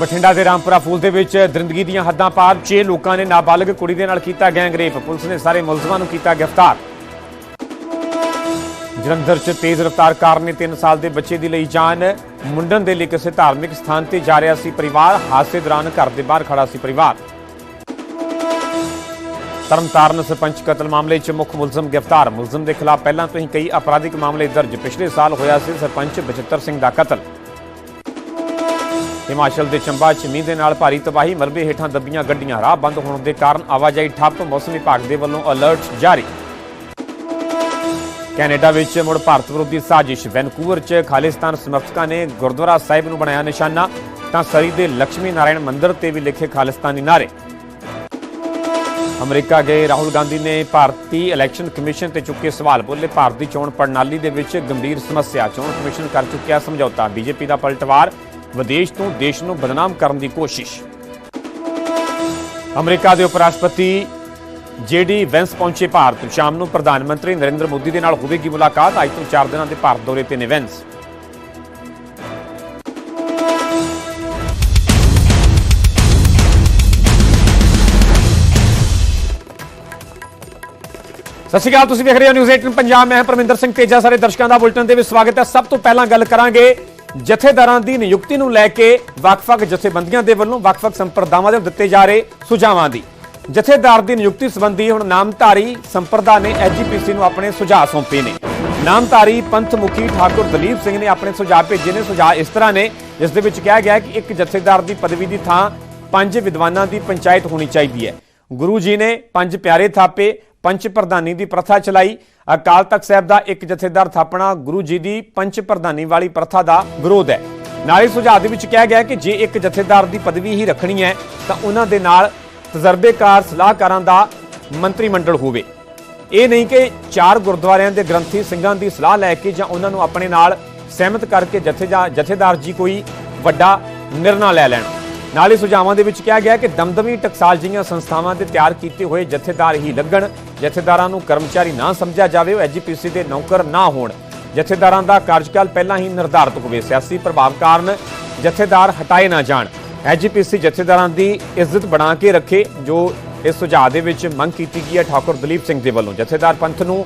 ਬਠਿੰਡਾ ਦੇ ਰਾਮਪੁਰਾ ਫੂਲ ਦੇ ਵਿੱਚ ਦਰਿੰਦਗੀ ਦੀਆਂ ਹੱਦਾਂ ਪਾਰ 6 ਲੋਕਾਂ ਨੇ ਨਾਬਾਲਗ ਕੁੜੀ ਦੇ ਨਾਲ ਕੀਤਾ ਗੈਂਗਰੇਪ। ਪੁਲਿਸ ਨੇ ਸਾਰੇ ਮੁਲਜ਼ਮਾਂ ਨੂੰ ਕੀਤਾ ਗ੍ਰਿਫਤਾਰ। ਜਲੰਧਰ 'ਚ ਤੇਜ਼ ਰਫ਼ਤਾਰ ਕਾਰ ਨੇ 3 ਸਾਲ ਦੇ ਬੱਚੇ ਦੀ ਲਈ ਜਾਨ ਮੁੰਡਨ ਦੇ ਲਈ ਕਿਸੇ ਧਾਰਮਿਕ ਸਥਾਨ ਤੇ ਜਾ ਰਿਹਾ ਸੀ ਪਰਿਵਾਰ। ਹਾਦਸੇ ਦੌਰਾਨ ਘਰ ਦੇ ਬਾਹਰ ਖੜਾ ਸੀ ਪਰਿਵਾਰ। ਤਰਨਤਾਰਨ ਸਰਪੰਚ ਕਤਲ ਮਾਮਲੇ 'ਚ ਮੁੱਖ ਮੁਲਜ਼ਮ ਗ੍ਰਿਫਤਾਰ। ਮੁਲਜ਼ਮ ਦੇ ਖਿਲਾਫ ਪਹਿਲਾਂ ਤੋਂ ਹੀ ਕਈ ਅਪਰਾਧਿਕ ਮਾਮਲੇ ਦਰਜ। ਪਿਛਲੇ ਸਾਲ ਹੋਇਆ ਸੀ ਸਰਪੰਚ ਬਚਿੱਤਰ ਸਿੰਘ ਦਾ ਕਤਲ। ਹਿਮਾਚਲ ਦੇ ਚੰਬਾ 'ਚ ਮੀਂਹ ਦੇ ਨਾਲ ਭਾਰੀ ਤਬਾਹੀ, ਮਲਬੇ ਹੇਠਾਂ ਦੱਬੀਆਂ ਗੱਡੀਆਂ, ਰਾਹ ਬੰਦ ਹੋਣ ਦੇ ਕਾਰਨ ਆਵਾਜਾਈ ਠੱਪ, ਮੌਸਮ ਵਿਭਾਗ ਦੇ ਵੱਲੋਂ ਅਲਰਟ ਜਾਰੀ। ਕੈਨੇਡਾ ਵਿੱਚ ਮੁੜ ਭਾਰਤ ਵਿਰੋਧੀ ਸਾਜ਼ਿਸ਼, ਵੈਨਕੂਵਰ 'ਚ ਖਾਲਿਸਤਾਨ ਸਮਰਥਕਾਂ ਨੇ ਗੁਰਦੁਆਰਾ ਸਾਹਿਬ ਨੂੰ ਬਣਾਇਆ ਨਿਸ਼ਾਨਾ, ਤਾਂ ਸਰੀ ਦੇ ਲక్ష్ਮੀ ਨਾਰਾਇਣ ਮੰਦਿਰ ਤੇ ਵੀ ਲਿਖੇ ਖਾਲਿਸਤਾਨੀ ਨਾਰੇ ਅਮਰੀਕਾ ਗਏ ਰਾਹੁਲ ਗਾਂਧੀ ਨੇ ਭਾਰਤੀ ਇਲੈਕਸ਼ਨ ਕਮਿਸ਼ਨ ਤੇ ਚੁੱਕੇ ਸਵਾਲ, ਬੋਲੇ ਭਾਰਤ ਦੀ ਚੋਣ ਪ੍ਰਣਾਲੀ ਦੇ ਵਿੱਚ ਗੰਭੀਰ ਸਮੱਸਿਆ, ਚੋਣ ਕਮਿਸ਼ਨ ਕਰ ਚੁੱਕਿਆ ਸਮਝੌਤਾ, ਬੀਜੇਪੀ ਦਾ ਪਲਟਵਾਰ ਵਿਦੇਸ਼ ਤੋਂ ਦੇਸ਼ ਨੂੰ ਬਦਨਾਮ ਕਰਨ ਦੀ ਕੋਸ਼ਿਸ਼। ਅਮਰੀਕਾ ਦੇ ਉਪ ਰਾਸ਼ਟਰਪਤੀ ਜੇਡੀ ਵੈਂਸ ਪਹੁੰਚੇ ਭਾਰਤ। ਸ਼ਾਮ ਨੂੰ ਪ੍ਰਧਾਨ ਮੰਤਰੀ ਨਰਿੰਦਰ ਮੋਦੀ ਦੇ ਨਾਲ ਹੋਵੇਗੀ ਮੁਲਾਕਾਤ। ਅੱਜ ਤੋਂ 4 ਦਿਨਾਂ ਦੇ ਭਾਰਤ ਦੌਰੇ ਤੇ ਨੇ ਵੈਂਸ। ਸਤਿ ਸ਼੍ਰੀ ਅਕਾਲ, ਤੁਸੀਂ ਵੇਖ ਰਹੇ ਹੋ ਨਿਊਜ਼ 18 ਪੰਜਾਬ। ਮੈਂ ਪਰਮਿੰਦਰ ਸਿੰਘ ਤੇਜਾ। ਸਾਰੇ ਦਰਸ਼ਕਾਂ ਦਾ ਬੁਲਟਨ ਦੇ ਵਿੱਚ ਸਵਾਗਤ ਹੈ। ਸਭ ਤੋਂ ਪਹਿਲਾਂ ਗੱਲ ਕਰਾਂਗੇ ਜਥੇਦਾਰਾਂ ਦੀ ਨਿਯੁਕਤੀ ਨੂੰ ਲੈ ਕੇ ਵੱਖ-ਵੱਖ ਜਥੇਬੰਦੀਆਂ ਦੇ ਵੱਲੋਂ ਵੱਖ-ਵੱਖ ਸੰਪਰਦਾਵਾਂ ਦੇ ਦਿੱਤੇ ਜਾ ਰਹੇ ਸੁਝਾਵਾਂ ਦੀ। ਜਥੇਦਾਰ ਦੀ ਨਿਯੁਕਤੀ ਸੰਬੰਧੀ ਹੁਣ ਨਾਮਧਾਰੀ ਸੰਪਰਦਾ ਨੇ ਐਜੀਪੀਸੀ ਨੂੰ ਆਪਣੇ ਸੁਝਾਅ ਸੌਂਪੇ ਨੇ। ਨਾਮਧਾਰੀ ਪੰਥ ਮੁਖੀ ਠਾਕੁਰ ਦਲੀਪ ਸਿੰਘ ਨੇ ਆਪਣੇ ਸੁਝਾਅ ਭੇਜੇ ਨੇ। ਸੁਝਾਅ ਇਸ ਤਰ੍ਹਾਂ ਨੇ, ਜਿਸ ਦੇ ਵਿੱਚ ਕਿਹਾ ਗਿਆ ਕਿ ਇੱਕ ਜਥੇਦਾਰ ਦੀ ਪਦਵੀ ਦੀ ਥਾਂ ਪੰਜ ਵਿਦਵਾਨਾਂ ਦੀ ਪੰਚਾਇਤ ਹੋਣੀ ਚਾਹੀਦੀ ਹੈ। ਗੁਰੂ ਜੀ ਨੇ ਪੰਜ ਪਿਆਰੇ ਥਾਪੇ ਪੰਚ ਪ੍ਰਧਾਨੀ ਦੀ ਪ੍ਰਥਾ ਚਲਾਈ। ਅਕਾਲ ਤਖਤ ਸਾਹਿਬ ਦਾ ਇੱਕ ਜਥੇਦਾਰ ਥਾਪਣਾ ਗੁਰੂ ਜੀ ਦੀ ਪੰਚ ਪ੍ਰਧਾਨੀ ਵਾਲੀ ਪ੍ਰਥਾ ਦਾ ਵਿਰੋਧ ਹੈ। ਨਾਲੇ ਸੁਝਾਅ ਦੇ ਵਿੱਚ ਕਿਹਾ ਗਿਆ ਕਿ ਜੇ ਇੱਕ ਜਥੇਦਾਰ ਦੀ ਪਦਵੀ ਹੀ ਰੱਖਣੀ ਹੈ, ਤਾਂ ਉਹਨਾਂ ਦੇ ਨਾਲ ਤਜਰਬੇਕਾਰ ਸਲਾਹਕਾਰਾਂ ਦਾ ਮੰਤਰੀ ਮੰਡਲ ਹੋਵੇ। ਇਹ ਨਹੀਂ ਕਿ ਚਾਰ ਗੁਰਦੁਆਰਿਆਂ ਦੇ ਗ੍ਰੰਥੀ ਸਿੰਘਾਂ ਦੀ ਸਲਾਹ ਲੈ ਕੇ ਜਾਂ ਉਹਨਾਂ ਨੂੰ ਆਪਣੇ ਨਾਲ ਸਹਿਮਤ ਕਰਕੇ ਜਥੇਜਾ ਜਥੇਦਾਰ ਜੀ ਕੋਈ ਵੱਡਾ ਨਿਰਣਾ ਲੈ ਲੈਣ। ਨਾਲ ਹੀ ਸੁਝਾਵਾਂ ਦੇ ਵਿੱਚ ਕਿਹਾ ਗਿਆ ਕਿ ਦਮਦਮੀ ਟਕਸਾਲ ਜਿਹੀਆਂ ਸੰਸਥਾਵਾਂ ਦੇ ਤਿਆਰ ਕੀਤੇ ਹੋਏ ਜਥੇਦਾਰ ਹੀ ਲੱਗਣ। ਜਥੇਦਾਰਾਂ ਨੂੰ ਕਰਮਚਾਰੀ ਨਾ ਸਮਝਿਆ ਜਾਵੇ, ਉਹ ਐਜੀਪੀਸੀ ਦੇ ਨੌਕਰ ਨਾ ਹੋਣ। ਜਥੇਦਾਰਾਂ ਦਾ ਕਾਰਜਕਾਲ ਪਹਿਲਾਂ ਹੀ ਨਿਰਧਾਰਤ ਹੋਵੇ। ਸਿਆਸੀ ਪ੍ਰਭਾਵ ਕਾਰਨ ਜਥੇਦਾਰ ਹਟਾਏ ਨਾ ਜਾਣ। ਐਜੀਪੀਸੀ ਜਥੇਦਾਰਾਂ ਦੀ ਇੱਜ਼ਤ ਬਣਾ ਕੇ ਰੱਖੇ, ਜੋ ਇਸ ਸੁਝਾਅ ਦੇ ਵਿੱਚ ਮੰਗ ਕੀਤੀ ਗਈ ਹੈ। ਠਾਕੁਰ ਦਲੀਪ ਸਿੰਘ ਦੇ ਵੱਲੋਂ ਜਥੇਦਾਰ ਪੰਥ ਨੂੰ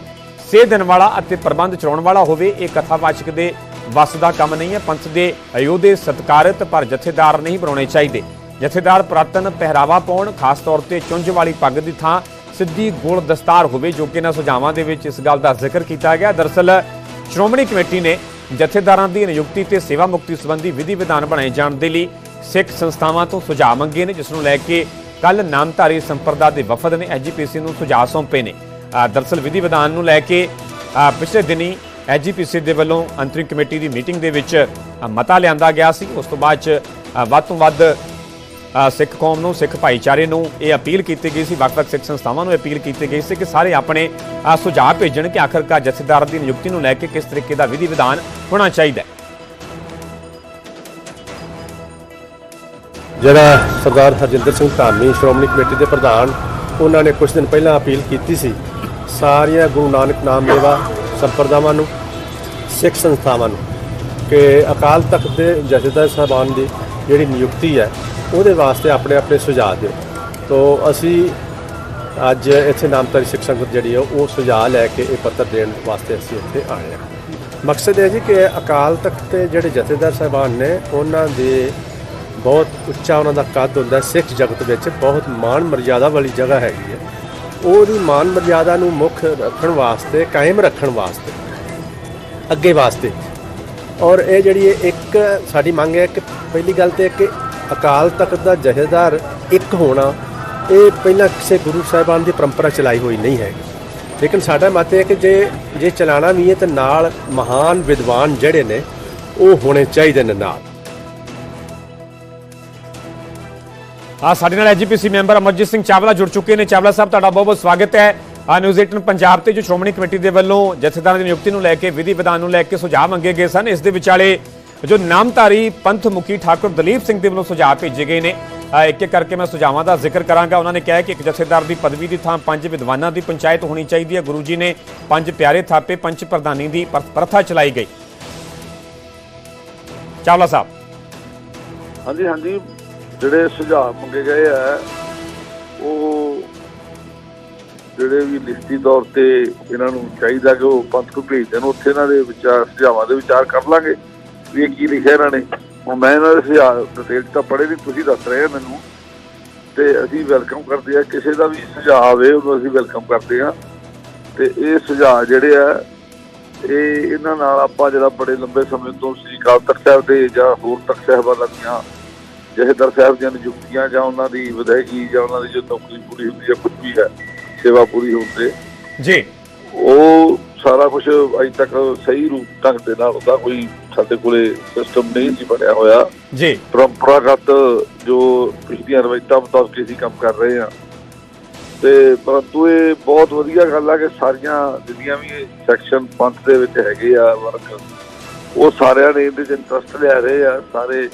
ਸੇਧ ਦੇਣ ਵਾਲਾ ਅਤੇ ਪ੍ਰਬੰਧ ਚਲਾਉਣ ਵਾਲਾ ਹੋਵੇ, ਇਹ ਕਥਾਵਾਚਕ ਦੇ ਵਸ ਦਾ ਕੰਮ ਨਹੀਂ ਹੈ ਪੰਥ ਦੇ ਅਯੋਧੇ ਸਤਕਾਰਤ ਪਰ ਜਥੇਦਾਰ ਨਹੀਂ ਬਣਾਉਣੇ ਚਾਹੀਦੇ। ਜਥੇਦਾਰ ਪੁਰਾਤਨ ਪਹਿਰਾਵਾ ਪਾਉਣ ਖਾਸ ਤੌਰ ਤੇ ਚੁੰਝ ਵਾਲੀ ਪੱਗ ਦੀ ਥਾਂ ਸਿੱਧੀ ਗੋਲ ਦਸਤਾਰ ਹੋਵੇ ਜੋ ਕਿ ਇਹਨਾਂ ਸੁਝਾਵਾਂ ਦੇ ਵਿੱਚ ਇਸ ਗੱਲ ਦਾ ਜ਼ਿਕਰ ਕੀਤਾ ਗਿਆ। ਦਰਅਸਲ ਸ਼੍ਰੋਮਣੀ ਕਮੇਟੀ ਨੇ ਜਥੇਦਾਰਾਂ ਦੀ ਨਿਯੁਕਤੀ ਤੇ ਸੇਵਾ ਮੁਕਤੀ ਸੰਬੰਧੀ ਵਿਧੀ ਵਿਧਾਨ ਬਣਾਏ ਜਾਣ ਦੇ ਲਈ ਸਿੱਖ ਸੰਸਥਾਵਾਂ ਤੋਂ ਸੁਝਾਅ ਮੰਗੇ ਨੇ ਜਿਸ ਨੂੰ ਲੈ ਕੇ ਕੱਲ ਨਾਮਧਾਰੀ ਸੰਪਰਦਾ ਦੇ ਵਫਦ ਨੇ ਐਜੀਪੀਸੀ ਨੂੰ ਸੁਝਾਅ ਸੌਂਪੇ ਨੇ। ਅ, ਦਰਅਸਲ ਵਿਧੀ ਵਿਧਾਨ ਨੂੰ ਲੈ ਕੇ ਪਿਛਲੇ ਦਿਨੀ ਐਜੀਪੀਸੀ ਦੇ ਵੱਲੋਂ ਅੰਤਰਿਮ ਕਮੇਟੀ ਦੀ ਮੀਟਿੰਗ ਦੇ ਵਿੱਚ ਮਤਾ ਲਿਆਂਦਾ ਗਿਆ ਸੀ। ਉਸ ਤੋਂ ਬਾਅਦ ਚ ਵੱਧ ਤੋਂ ਵੱਧ ਸਿੱਖ ਕੌਮ ਨੂੰ, ਸਿੱਖ ਭਾਈਚਾਰੇ ਨੂੰ ਇਹ ਅਪੀਲ ਕੀਤੀ ਗਈ ਸੀ। ਵੱਖ-ਵੱਖ ਸਿੱਖ ਸੰਸਥਾਵਾਂ ਨੂੰ ਅਪੀਲ ਕੀਤੀ ਗਈ ਸੀ ਕਿ ਸਾਰੇ ਆਪਣੇ ਸੁਝਾਅ ਭੇਜਣ ਕਿ ਆਖਰਕਾਰ ਜਥੇਦਾਰ ਦੀ ਨਿਯੁਕਤੀ ਨੂੰ ਲੈ ਕੇ ਕਿਸ ਤਰੀਕੇ ਦਾ ਵਿਧੀ ਵਿਧਾਨ ਹੋਣਾ ਚਾਹੀਦਾ ਹੈ। ਜਿਹੜਾ ਸਰਦਾਰ ਹਰਜਿੰਦਰ ਸਿੰਘ ਧਾਮੀ, ਸ਼੍ਰੋਮਣੀ ਕਮੇਟੀ ਦੇ ਪ੍ਰਧਾਨ, ਉਹਨਾਂ ਨੇ ਕੁਝ ਦਿਨ ਪਹਿਲਾਂ ਅਪੀਲ ਕੀਤੀ ਸੀ। ਸਾਰੀਆਂ ਗੁਰੂ ਨਾਨਕ ਨਾਮ ਦੇਵਾ ਸੰਪਰਦਾਵਾਂ ਨੂੰ ਸਿੱਖ ਸੰਸਥਾਵਾਂ ਨੂੰ ਕਿ ਅਕਾਲ ਤਖਤ ਦੇ ਜਥੇਦਾਰ ਸਾਹਿਬਾਨ ਦੀ ਜਿਹੜੀ ਨਿਯੁਕਤੀ ਹੈ, ਉਹਦੇ ਵਾਸਤੇ ਆਪਣੇ ਆਪਣੇ ਸੁਝਾਅ ਦਿਓ। ਤੋਂ ਅਸੀਂ ਅੱਜ ਇੱਥੇ ਨਾਮਧਾਰੀ ਸਿੱਖ ਸੰਗਤ ਜਿਹੜੀ ਹੈ, ਉਹ ਸੁਝਾਅ ਲੈ ਕੇ ਇਹ ਪੱਤਰ ਦੇਣ ਵਾਸਤੇ ਅਸੀਂ ਇੱਥੇ ਆਏ ਹਾਂ। ਮਕਸਦ ਇਹ ਜੀ ਕਿ ਅਕਾਲ ਤਖਤ ਦੇ ਜਿਹੜੇ ਜਥੇਦਾਰ ਸਾਹਿਬਾਨ ਨੇ, ਉਹਨਾਂ ਦੇ ਬਹੁਤ ਉੱਚਾ ਉਹਨਾਂ ਦਾ ਕੱਦ ਹੁੰਦਾ ਸਿੱਖ ਜਗਤ ਵਿੱਚ ਬਹੁਤ ਮਾਣ ਮਰਜ਼ਾਦਾ ਵਾਲੀ ਜਗ੍ਹਾ ਹੈਗੀ ਹੈ। ਉਹਦੀ ਮਾਣ ਮਰਜ਼ਾਦਾ ਨੂੰ ਮੁੱਖ ਰੱਖਣ ਵਾਸਤੇ, ਕਾਇਮ ਰੱਖਣ ਵਾਸਤੇ ਅੱਗੇ ਵਾਸਤੇ। ਔਰ ਇਹ ਜਿਹੜੀ ਇਹ ਇੱਕ ਸਾਡੀ ਮੰਗ ਹੈ ਕਿ ਪਹਿਲੀ ਗੱਲ ਤੇ ਕਿ ਅਕਾਲ ਤਖਤ ਦਾ ਜਥੇਦਾਰ ਇੱਕ ਹੋਣਾ, ਇਹ ਪਹਿਲਾਂ ਕਿਸੇ ਗੁਰੂ ਸਾਹਿਬਾਨ ਦੀ ਪਰੰਪਰਾ ਚਲਾਈ ਹੋਈ ਨਹੀਂ ਹੈ। ਲੇਕਿਨ ਸਾਡਾ ਮਤ ਹੈ ਕਿ ਜੇ ਜੇ ਚਲਾਣਾ ਵੀ ਹੈ ਤਾਂ ਨਾਲ ਮਹਾਨ ਵਿਦਵਾਨ ਜਿਹੜੇ ਨੇ, ਉਹ ਹੋਣੇ ਚਾਹੀਦੇ ਨੇ ਨਾਲ। ਆ ਸਾਡੇ ਨਾਲ ਐਜੀਪੀਸੀ ਮੈਂਬਰ ਅਮਰਜੀਤ ਸਿੰਘ ਚਾਵਲਾ ਜੁੜ ਚੁੱਕੇ ਨੇ। ਚਾਵਲਾ ਸਾਹਿਬ, ਤੁਹਾਡਾ ਬਹੁਤ ਬਹੁਤ ਸਵਾਗਤ ਹੈ। ਆ ਨਿਊਜ਼ 18 ਪੰਜਾਬ ਤੇ ਜੋ ਸ਼੍ਰੋਮਣੀ ਕਮੇਟੀ ਦੇ ਵੱਲੋਂ ਜਥੇਦਾਰਾਂ ਦੀ ਨਿਯੁਕਤੀ ਨੂੰ ਲੈ ਕੇ, ਵਿਧੀ ਵਿਧਾਨ ਨੂੰ ਲੈ ਕੇ ਸੁਝਾਅ ਮੰਗੇ ਗਏ ਸਨ, ਇਸ ਦੇ ਵਿਚਾਲੇ ਜੋ ਨਾਮਧਾਰੀ ਪੰਥ ਮੁਖੀ ਠਾਕੁਰ ਦਲੀਪ ਸਿੰਘ ਦੇ ਵੱਲੋਂ ਸੁਝਾਅ ਭੇਜੇ ਗਏ ਨੇ। ਇੱਕ ਇੱਕ ਕਰਕੇ ਮੈਂ ਸੁਝਾਵਾਂ ਦਾ ਜ਼ਿਕਰ ਕਰਾਂਗਾ। ਉਹਨਾਂ ਨੇ ਕਿਹਾ ਕਿ ਇੱਕ ਜਥੇਦਾਰ ਦੀ ਪਦਵੀ ਦੀ ਥਾਂ ਪੰਜ ਵਿਦਵਾਨਾਂ ਦੀ ਪੰਚਾਇਤ ਹੋਣੀ ਚਾਹੀਦੀ ਹੈ। ਗੁਰੂ ਜੀ ਨੇ ਪੰਜ ਪਿਆਰੇ ਥਾਪੇ ਪੰਚ ਪ੍ਰਧਾਨੀ ਦੀ ਪ੍ਰਥਾ ਚਲਾਈ ਗਈ। ਚਾਵਲਾ ਸਾਹਿਬ। ਹਾਂਜੀ ਹਾਂਜੀ। ਜਿਹੜੇ ਸੁਝਾਅ ਮੰਗੇ ਗਏ ਆ, ਉਹ ਜਿਹੜੇ ਵੀ ਲਿਖਤੀ ਤੌਰ ਤੇ ਇਹਨਾਂ ਨੂੰ ਚਾਹੀਦਾ ਕਿ ਉਹ ਪੰਥ ਨੂੰ ਭੇਜ ਦੇਣ, ਉੱਥੇ ਇਹਨਾਂ ਦੇ ਵਿਚਾਰ, ਸੁਝਾਵਾਂ ਦੇ ਵਿਚਾਰ ਕਰ ਲਾਂਗੇ ਵੀ ਇਹ ਕੀ ਲਿਖਿਆ ਇਹਨਾਂ ਨੇ। ਹੁਣ ਮੈਂ ਇਹਨਾਂ ਦੇ ਸੁਝਾਅ ਡਿਟੇਲ ਤਾਂ ਪੜ੍ਹੇ ਨਹੀਂ, ਤੁਸੀਂ ਦੱਸ ਰਹੇ ਆ ਮੈਨੂੰ। ਤੇ ਅਸੀਂ ਵੈਲਕਮ ਕਰਦੇ ਆ, ਕਿਸੇ ਦਾ ਵੀ ਸੁਝਾਅ ਆਵੇ, ਉਹਨੂੰ ਅਸੀਂ ਵੈਲਕਮ ਕਰਦੇ ਆ। ਤੇ ਇਹ ਸੁਝਾਅ ਜਿਹੜੇ ਆ, ਇਹ ਇਹਨਾਂ ਨਾਲ ਆਪਾਂ ਜਿਹੜਾ ਬੜੇ ਲੰਬੇ ਸਮੇਂ ਤੋਂ ਸ੍ਰੀ ਅਕਾਲ ਤਖਤ ਸਾਹਿਬ ਦੇ ਜਾਂ ਹੋਰ ਤਖਤ ਸਾਹਿਬਾਨਾਂ ਦੀਆਂ ਜਥੇਦਾਰ ਸਾਹਿਬ ਦੀਆਂ ਨਿਯੁਕਤੀਆਂ ਜਾਂ ਉਹਨਾਂ ਦੀ ਵਿਦਾਇਗੀ ਜਾਂ ਉਹਨਾਂ ਦੀ ਜੋ ਨੌਕਰੀ ਪੂਰੀ ਹੁੰਦੀ ਹੈ ਕੁਝ ਵੀ ਹੈ ਸੇਵਾ ਪੂਰੀ ਹੁੰਦੇ ਜੀ। ਉਹ ਸਾਰਾ ਕੁਝ ਅਜੇ ਤੱਕ ਸਹੀ ਰੂਪ ਢੰਗ ਦੇ ਨਾਲ ਉਹਦਾ ਕੋਈ ਸਾਡੇ ਕੋਲੇ ਸਿਸਟਮ ਨਹੀਂ ਸੀ ਬਣਿਆ ਹੋਇਆ। ਜੀ। ਪਰੰਪਰਾਗਤ ਜੋ ਪਿਛਲੀਆਂ ਰਵਾਇਤਾਂ ਮੁਤਾਬਕ ਅਸੀਂ ਕੰਮ ਕਰ ਰਹੇ ਹਾਂ। ਤੇ ਪਰੰਤੂ ਇਹ ਬਹੁਤ ਵਧੀਆ ਗੱਲ ਆ ਕਿ ਸਾਰੀਆਂ ਜਿੰਨੀਆਂ ਵੀ ਸੈਕਸ਼ਨ ਪੰਥ ਦੇ ਵਿੱਚ ਹੈਗੇ ਆ ਵਰਗ ਉਹ ਸਾਰਿਆਂ ਨੇ ਇਹਦੇ ਇੰਟਰਸਟ ਲੈ ਰਹੇ ਆ ਸਾਰੇ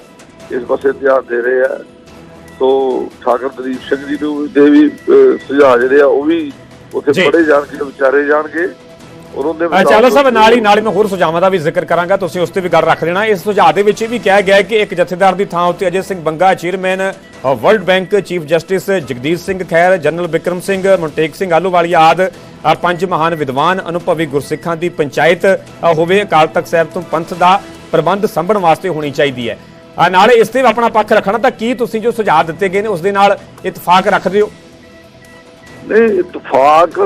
ਇਸ ਪਾਸੇ ਧਿਆਨ ਦੇ ਰਹੇ ਆ। ਸੋ ਠਾਕਰ ਦਲੀਪ ਸਿੰਘ ਜੀ ਨੂੰ ਦੇ ਵੀ ਸੁਝਾਅ ਜਿਹੜੇ ਆ ਉਹ ਵੀ ਉੱਥੇ ਜੀ। ਪੜ੍ਹੇ ਜਾਣਗੇ ਵਿਚਾਰੇ ਜਾਣਗੇ। ਉਹਦੇ ਅ, ਚਾਵਲਾ ਸਾਹਿਬ ਨਾਲ ਹੀ ਨਾਲ ਹੀ ਮੈਂ ਹੋਰ ਸੁਝਾਵਾਂ ਦਾ ਵੀ ਜ਼ਿਕਰ ਕਰਾਂਗਾ ਤੁਸੀਂ ਉਸ ਤੇ ਵੀ ਗੱਲ ਰੱਖ ਲੈਣਾ। ਇਸ ਸੁਝਾਅ ਦੇ ਵਿੱਚ ਇਹ ਵੀ ਕਿਹਾ ਗਿਆ ਹੈ ਕਿ ਇੱਕ ਜਥੇਦਾਰ ਦੀ ਥਾਂ ਉੱਤੇ Ajay Singh Banga chairman World Bank chief justice Jagdish Singh Khehar general Bikram Singh Montek Singh Ahluwalia ਆਦ ਅ, ਪੰਜ ਮਹਾਨ ਵਿਦਵਾਨ ਅਨੁਭਵੀ ਗੁਰਸਿੱਖਾਂ ਦੀ ਪੰਚਾਇਤ ਹੋਵੇ ਅਕਾਲ ਤਖਤ ਸਾਹਿਬ ਤੋਂ ਪੰਥ ਦਾ ਪ੍ਰਬੰਧ ਸੰਭਣ ਵਾਸਤੇ ਹੋਣੀ ਚਾਹੀਦੀ ਹੈ। ਨਾਲੇ ਇਸ ਤੇ ਆਪਣਾ ਪੱਖ ਰੱਖਣਾ ਤਾਂ ਕੀ ਤੁਸੀਂ ਜੋ ਸੁਝਾਅ ਦਿੱਤੇ ਗਏ ਨੇ ਉਸ ਦੇ ਨਾਲ ਇਤਫਾਕ ਰੱਖਦੇ ਹੋ ਨਹੀਂ ਇਤਫਾਕ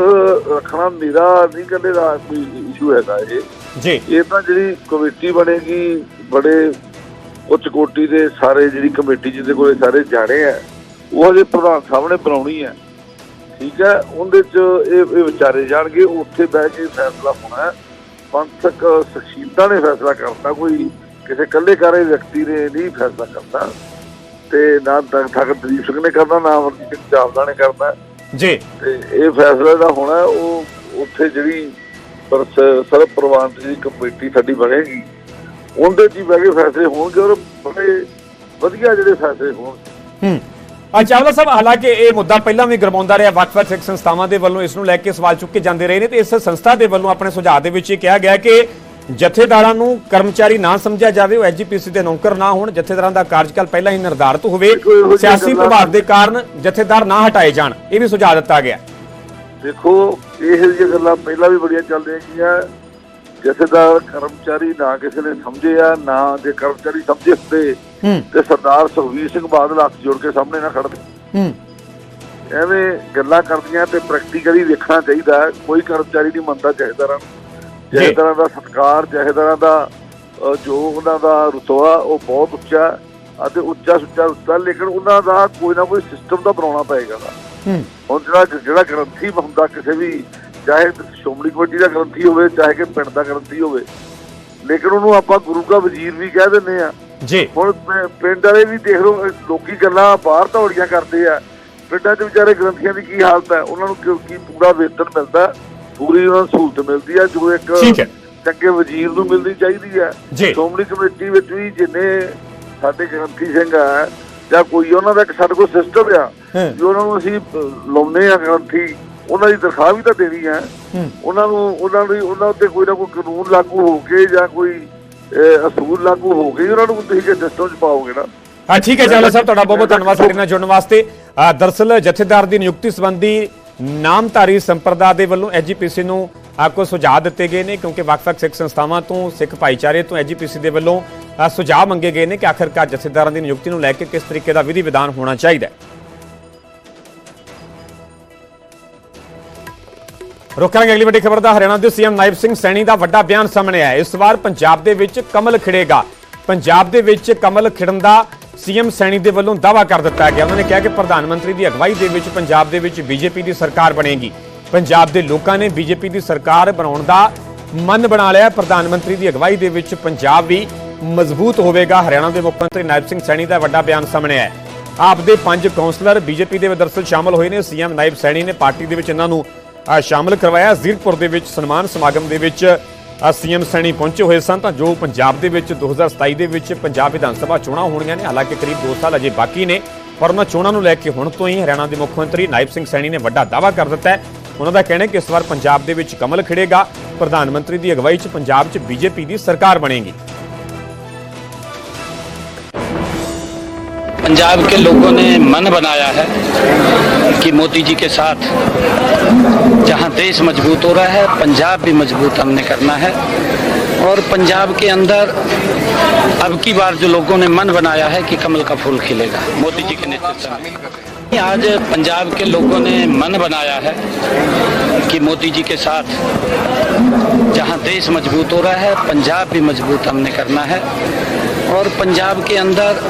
ਰੱਖਣਾ ਮੇਰਾ ਨਹੀਂ ਕਹਿੰਦੇ ਦਾ ਕੋਈ ਇਸ਼ੂ ਹੈਗਾ ਇਹ। ਜੀ। ਇਹ ਤਾਂ ਜਿਹੜੀ ਕਮੇਟੀ ਬਣੇਗੀ ਬੜੇ ਉੱਚ ਕੋਟੀ ਦੇ ਸਾਰੇ ਜਿਹੜੀ ਕਮੇਟੀ ਜਿਹਦੇ ਕੋਲੇ ਸਾਰੇ ਜਾਣੇ ਆ ਉਹ ਹਜੇ ਪ੍ਰਧਾਨ ਸਾਹਮਣੇ ਬਣਾਉਣੀ ਹੈ ਠੀਕ ਹੈ ਉਹਦੇ ਚ ਇਹ ਇਹ ਵਿਚਾਰੇ ਜਾਣਗੇ ਉੱਥੇ ਬਹਿ ਕੇ ਫੈਸਲਾ ਹੋਣਾ। ਹੈ ਪੰਥਕ ਸ਼ਖਸੀਅਤਾਂ ਨੇ ਫੈਸਲਾ ਕਰਨਾ ਕੋਈ। ਕਿਸੇ ਇਕੱਲੇ ਕਾਰੇ ਵਿਅਕਤੀ ਨੇ ਨਹੀਂ ਫੈਸਲਾ ਕਰਨਾ ਤੇ ਨਾ ਠਾਕਰ ਦਲੀਪ ਸਿੰਘ ਨੇ ਕਰਨਾ ਨਾ ਅਮਰਜੀਤ ਸਿੰਘ ਜਾਪਦਾ ਨੇ ਕਰਨਾ। ਜੀ। ਤੇ ਇਹ ਫੈਸਲਾ ਦਾ ਹੋਣਾ ਉਹ ਉੱਥੇ ਜਿਹੜੀ ਪਰ ਸਰਬ ਪ੍ਰਵਾਨ ਦੀ ਕਮੇਟੀ ਸਾਡੀ ਬਣੇਗੀ ਉਹਦੇ 'ਚ ਹੀ ਬਹਿ ਕੇ ਫੈਸਲੇ ਹੋਣਗੇ ਔਰ ਬੜੇ ਵਧੀਆ ਜਿਹੜੇ ਫੈਸਲੇ ਹੋਣਗੇ। ਹੂੰ। ਆ ਚਾਵਲਾ ਸਾਹਿਬ ਹਾਲਾਂਕਿ ਇਹ ਮੁੱਦਾ ਪਹਿਲਾਂ ਵੀ ਗਰਮਾਉਂਦਾ ਰਿਹਾ ਵੱਖ-ਵੱਖ ਸਿੱਖ ਸੰਸਥਾਵਾਂ ਦੇ ਵੱਲੋਂ ਇਸ ਨੂੰ ਲੈ ਕੇ ਸਵਾਲ ਚੁੱਕੇ ਜਾਂਦੇ ਰਹੇ ਨੇ ਤੇ ਇਸ ਸੰਸਥਾ ਦੇ ਵੱਲੋਂ ਆਪਣੇ ਸੁਝਾਅ ਦੇ ਵਿੱਚ ਇਹ ਕਿਹਾ ਗਿਆ ਕਿ ਜਥੇਦਾਰਾਂ ਨੂੰ ਕਰਮਚਾਰੀ ਨਾ ਸਮਝਿਆ ਜਾਵੇ ਉਹ ਐਜੀਪੀਸੀ ਦੇ ਨੌਕਰ ਨਾ ਹੋਣ ਜਥੇਦਾਰਾਂ ਦਾ ਕਾਰਜਕਾਲ ਪਹਿਲਾਂ ਹੀ ਨਿਰਧਾਰਿਤ ਹੋਵੇ ਸਿਆਸੀ ਪ੍ਰਭਾਵ ਦੇ ਕਾਰਨ ਜਥੇਦਾਰ ਨਾ ਹਟਾਏ ਜਾਣ। ਇਹ ਵੀ ਸੁਝਾਅ ਦਿੱਤਾ ਗਿਆ। ਦੇਖੋ ਇਹ ਜਿਹੀਆਂ ਗੱਲਾਂ ਪਹਿਲਾਂ ਵੀ ਬੜੀਆਂ ਚੱਲਦੀਆਂ ਗਈਆਂ। ਜਥੇਦਾਰ ਕਰਮਚਾਰੀ ਨਾ ਕਿਸੇ ਨੇ ਸਮਝੇ ਆ ਨਾ ਜੇ ਕਰਮਚਾਰੀ ਸਮਝੇ ਹੁੰਦੇ ਤੇ ਸਰਦਾਰ ਸੁਖਵੀਰ ਸਿੰਘ ਬਾਦਲ ਹੱਥ ਜੋੜ ਕੇ ਸਾਹਮਣੇ ਨਾ ਖੜਦੇ ਐਵੇਂ ਗੱਲਾਂ ਕਰਦੀਆਂ ਤੇ ਪ੍ਰੈਕਟੀਕਲੀ ਵੇਖਣਾ ਚਾਹੀਦਾ। ਕੋਈ ਕਰਮਚਾਰੀ ਨਹੀਂ ਮੰਨਦਾ ਜਥੇਦਾਰਾਂ ਨੂੰ। ਜੀ। ਜਥੇਦਾਰਾਂ ਦਾ ਸਤਕਾਰ ਜਥੇਦਾਰਾਂ ਦਾ ਜੋ ਉਹਨਾਂ ਦਾ ਰੁਤਬਾ ਉਹ ਬਹੁਤ ਉੱਚਾ ਅਤੇ ਉੱਚਾ ਸੁੱਚਾ ਰੁਤਬਾ ਲੇਕਿਨ ਉਹਨਾਂ ਦਾ ਕੋਈ ਨਾ ਕੋਈ ਸਿਸਟਮ ਤਾਂ ਬਣਾਉਣਾ ਪਏਗਾ ਹੁਣ ਜਿਹੜਾ ਜਿਹੜਾ ਗ੍ਰੰਥੀ ਹੁੰਦਾ ਕਿਸੇ ਵੀ ਚਾਹੇ ਸ਼੍ਰੋਮਣੀ ਕਮੇਟੀ ਦਾ ਗ੍ਰੰਥੀ ਹੋਵੇ ਚਾਹੇ ਕਿ ਪਿੰਡ ਦਾ ਗ੍ਰੰਥੀ ਹੋਵੇ ਲੇਕਿਨ ਉਹਨੂੰ ਆਪਾਂ ਗੁਰੂ ਦਾ ਵਜ਼ੀਰ ਵੀ ਕਹਿ ਦਿੰਦੇ ਆ ਜੀ। ਹੁਣ ਪਿੰਡ ਵਾਲੇ ਵੀ ਦੇਖ ਲਓ ਲੋਕੀ ਗੱਲਾਂ ਬਾਹਰ ਧੌੜੀਆਂ ਕਰਦੇ ਆ। ਪਿੰਡਾਂ 'ਚ ਵਿਚਾਰੇ ਗ੍ਰੰਥੀਆਂ ਦੀ ਕੀ ਹਾਲਤ ਹੈ? ਉਹਨਾਂ ਨੂੰ ਕੀ ਪੂਰਾ ਵੇਤਨ ਮਿਲਦਾ? ਪੂਰੀ ਉਹਨਾਂ ਨੂੰ ਸਹੂਲਤ ਮਿਲਦੀ ਹੈ ਜੋ ਇੱਕ ਠੀਕ ਹੈ। ਚੰਗੇ ਵਜ਼ੀਰ ਨੂੰ ਮਿਲਦੀ ਚਾਹੀਦੀ ਹੈ। ਸ਼੍ਰੋਮਣੀ ਕਮੇਟੀ ਵਿੱਚ ਵੀ ਜਿੰਨੇ ਸਾਡੇ ਗ੍ਰੰਥੀ ਸਿੰਘ ਆ ਜਾਂ ਕੋਈ ਉਹਨਾਂ ਦਾ ਇੱਕ ਸਾਡੇ ਕੋਲ ਸਿਸਟਮ ਆ। ਜੋ ਉਹਨਾਂ ਨੂੰ ਅਸੀਂ ਲਾਉਂਦੇ ਆ ਗ੍ਰੰਥੀ ਉਹਨਾਂ ਦੀ ਤਨਖਾਹ ਵੀ ਤਾਂ ਦੇਣੀ ਹੈ ਉਹਨਾਂ ਨੂੰ ਉਹਨਾਂ ਦੀ ਉਹਨਾਂ ਉੱਤੇ ਕੋਈ ਨਾ ਕੋਈ ਕਾਨੂੰਨ ਲਾਗੂ ਹੋ ਕੇ ਜਾਂ ਕੋਈ ਅਸੂਲ ਲਾਗੂ ਹੋ ਕੇ ਉਹਨਾਂ ਨੂੰ ਤੁਸੀਂ ਕਿ ਸਿਸਟਮ 'ਚ ਪਾਓਗੇ ਨਾ ਹਾਂ ਠੀਕ ਹੈ ਚਾਵਲਾ ਸਾਹਿਬ ਤੁਹਾਡਾ ਬਹੁਤ ਬਹੁਤ ਧੰਨਵਾਦ ਸਾਡੇ ਨਾਲ ਜੁੜਨ ਵਾਸਤੇ ਅ, ਦਰਅਸਲ ਜਥੇਦਾਰ ਦੀ ਨਿਯੁਕਤੀ ਸੰਬੰਧੀ ਨਾਮਧਾਰੀ ਸੰਪਰਦਾ ਦੇ ਵੱਲੋਂ ਐਜੀਪੀਸੀ ਨੂੰ ਅ, ਕੁਝ ਸੁਝਾਅ ਦਿੱਤੇ ਗਏ ਨੇ ਕਿਉਂਕਿ ਵੱਖ-ਵੱਖ ਸਿੱਖ ਸੰਸਥਾਵਾਂ ਤੋਂ ਸਿੱਖ ਭਾਈਚਾਰੇ ਤੋਂ ਐਜੀਪੀਸੀ ਦੇ ਵੱਲੋਂ ਸੁਝਾਅ ਮੰਗੇ ਗਏ ਨੇ ਕਿ ਆਖਰਕਾਰ ਜਥੇਦਾਰਾਂ ਦੀ ਨਿਯੁਕਤੀ ਨੂੰ ਲੈ ਕੇ ਕਿਸ ਤਰੀਕੇ ਦਾ ਵਿਧੀ ਵਿਧਾਨ ਹੋਣਾ ਚਾਹੀਦਾ ਹੈ। ਰੋਕਾਂਗੇ ਅਗਲੀ ਵੱਡੀ ਖਬਰ ਦਾ। ਹਰਿਆਣਾ ਦੇ ਸੀਐਮ ਨਾਇਬ ਸਿੰਘ ਸੈਣੀ ਦਾ ਵੱਡਾ ਬਿਆਨ ਸਾਹਮਣੇ ਆਇਆ ਇਸ ਵਾਰ ਪੰਜਾਬ ਦੇ ਵਿੱਚ ਕਮਲ ਖਿੜੇਗਾ। ਪੰਜਾਬ ਦੇ ਵਿੱਚ ਕਮਲ ਖਿੜਨ ਦਾ ਸੀਐਮ ਸੈਣੀ ਦੇ ਵੱਲੋਂ ਦਾਅਵਾ ਕਰ ਦਿੱਤਾ ਗਿਆ। ਉਹਨਾਂ ਨੇ ਕਿਹਾ ਕਿ ਪ੍ਰਧਾਨ ਮੰਤਰੀ ਦੀ ਅਗਵਾਈ ਦੇ ਵਿੱਚ ਪੰਜਾਬ ਦੇ ਵਿੱਚ ਬੀਜੇਪੀ ਦੀ ਸਰਕਾਰ ਬਣੇਗੀ। ਪੰਜਾਬ ਦੇ ਲੋਕਾਂ ਨੇ ਬੀਜੇਪੀ ਦੀ ਸਰਕਾਰ ਬਣਾਉਣ ਦਾ ਮਨ ਬਣਾ ਲਿਆ। ਪ੍ਰਧਾਨ ਮੰਤਰੀ ਦੀ ਅਗਵਾਈ ਦੇ ਵਿੱਚ ਪੰਜਾਬ ਵੀ ਮਜ਼ਬੂਤ ਹੋਵੇਗਾ। ਹਰਿਆਣਾ ਦੇ ਮੁੱਖ ਮੰਤਰੀ ਨਾਇਬ ਸਿੰਘ ਸੈਣੀ ਦਾ ਵੱਡਾ ਬਿਆਨ ਸਾਹਮਣੇ ਆਇਆ ਆਪ ਦੇ ਪੰਜ ਕਾਉਂਸਲਰ ਬੀਜੇਪੀ ਦੇ ਵਿੱਚ ਸ਼ਾਮਲ ਹੋਏ ਨੇ। ਸੀਐਮ ਨਾਇਬ ਸੈਣੀ ਨੇ ਪਾਰਟੀ ਦੇ ਵਿੱਚ ਇਹਨਾਂ ਨੂੰ ਸ਼ਾਮਲ ਕਰਵਾਇਆ। ਜ਼ੀਰਕਪੁਰ ਦੇ ਵਿੱਚ ਸਨਮਾਨ ਸਮਾਗਮ ਦੇ ਵਿੱਚ ਸੀਐਮ ਸੈਣੀ ਪਹੁੰਚੇ ਹੋਏ ਸਨ ਤਾਂ ਜੋ ਪੰਜਾਬ ਦੇ ਵਿੱਚ 2027 ਦੇ ਵਿੱਚ ਪੰਜਾਬ ਵਿਧਾਨ ਸਭਾ ਚੋਣਾਂ ਹੋਣੀਆਂ ਨੇ ਹਾਲਾਂਕਿ ਕਰੀਬ 2 ਸਾਲ ਅਜੇ ਬਾਕੀ ਨੇ ਪਰ ਉਹਨਾਂ ਚੋਣਾਂ ਨੂੰ ਲੈ ਕੇ ਹੁਣ ਤੋਂ ਹੀ ਹਰਿਆਣਾ ਦੇ ਮੁੱਖ ਮੰਤਰੀ ਨਾਇਬ ਸਿੰਘ ਸੈਣੀ ਨੇ ਵੱਡਾ ਦਾਅਵਾ ਕਰ ਦਿੱਤਾ ਹੈ ਉਹਨਾਂ ਦਾ ਕਹਿਣਾ ਹੈ ਕਿ ਇਸ ਵਾਰ ਪੰਜਾਬ ਦੇ ਵਿੱਚ ਕਮਲ ਖਿੜੇਗਾ ਪ੍ਰਧਾਨ ਮੰਤਰੀ ਦੀ ਅਗਵਾਈ 'ਚ ਪੰਜਾਬ 'ਚ ਬੀਜੇਪੀ ਦੀ ਸਰਕਾਰ ਬਣੇਗੀ पंजाब के लोगों ने मन बनाया है कि मोदी जी के साथ जहाँ देश मज़बूत हो रहा है, पंजाब भी मज़बूत हमने करना है। और पंजाब के अंदर अब की बार जो लोगों ने मन बनाया है कि कमल का फूल खिलेगा, मोदी जी के नेतृत्व में। आज पंजाब के लोगों ने मन बनाया है कि मोदी जी के साथ जहाँ देश मज़बूत हो रहा है, पंजाब भी मज़बूत हमने करना है। और पंजाब के अंदर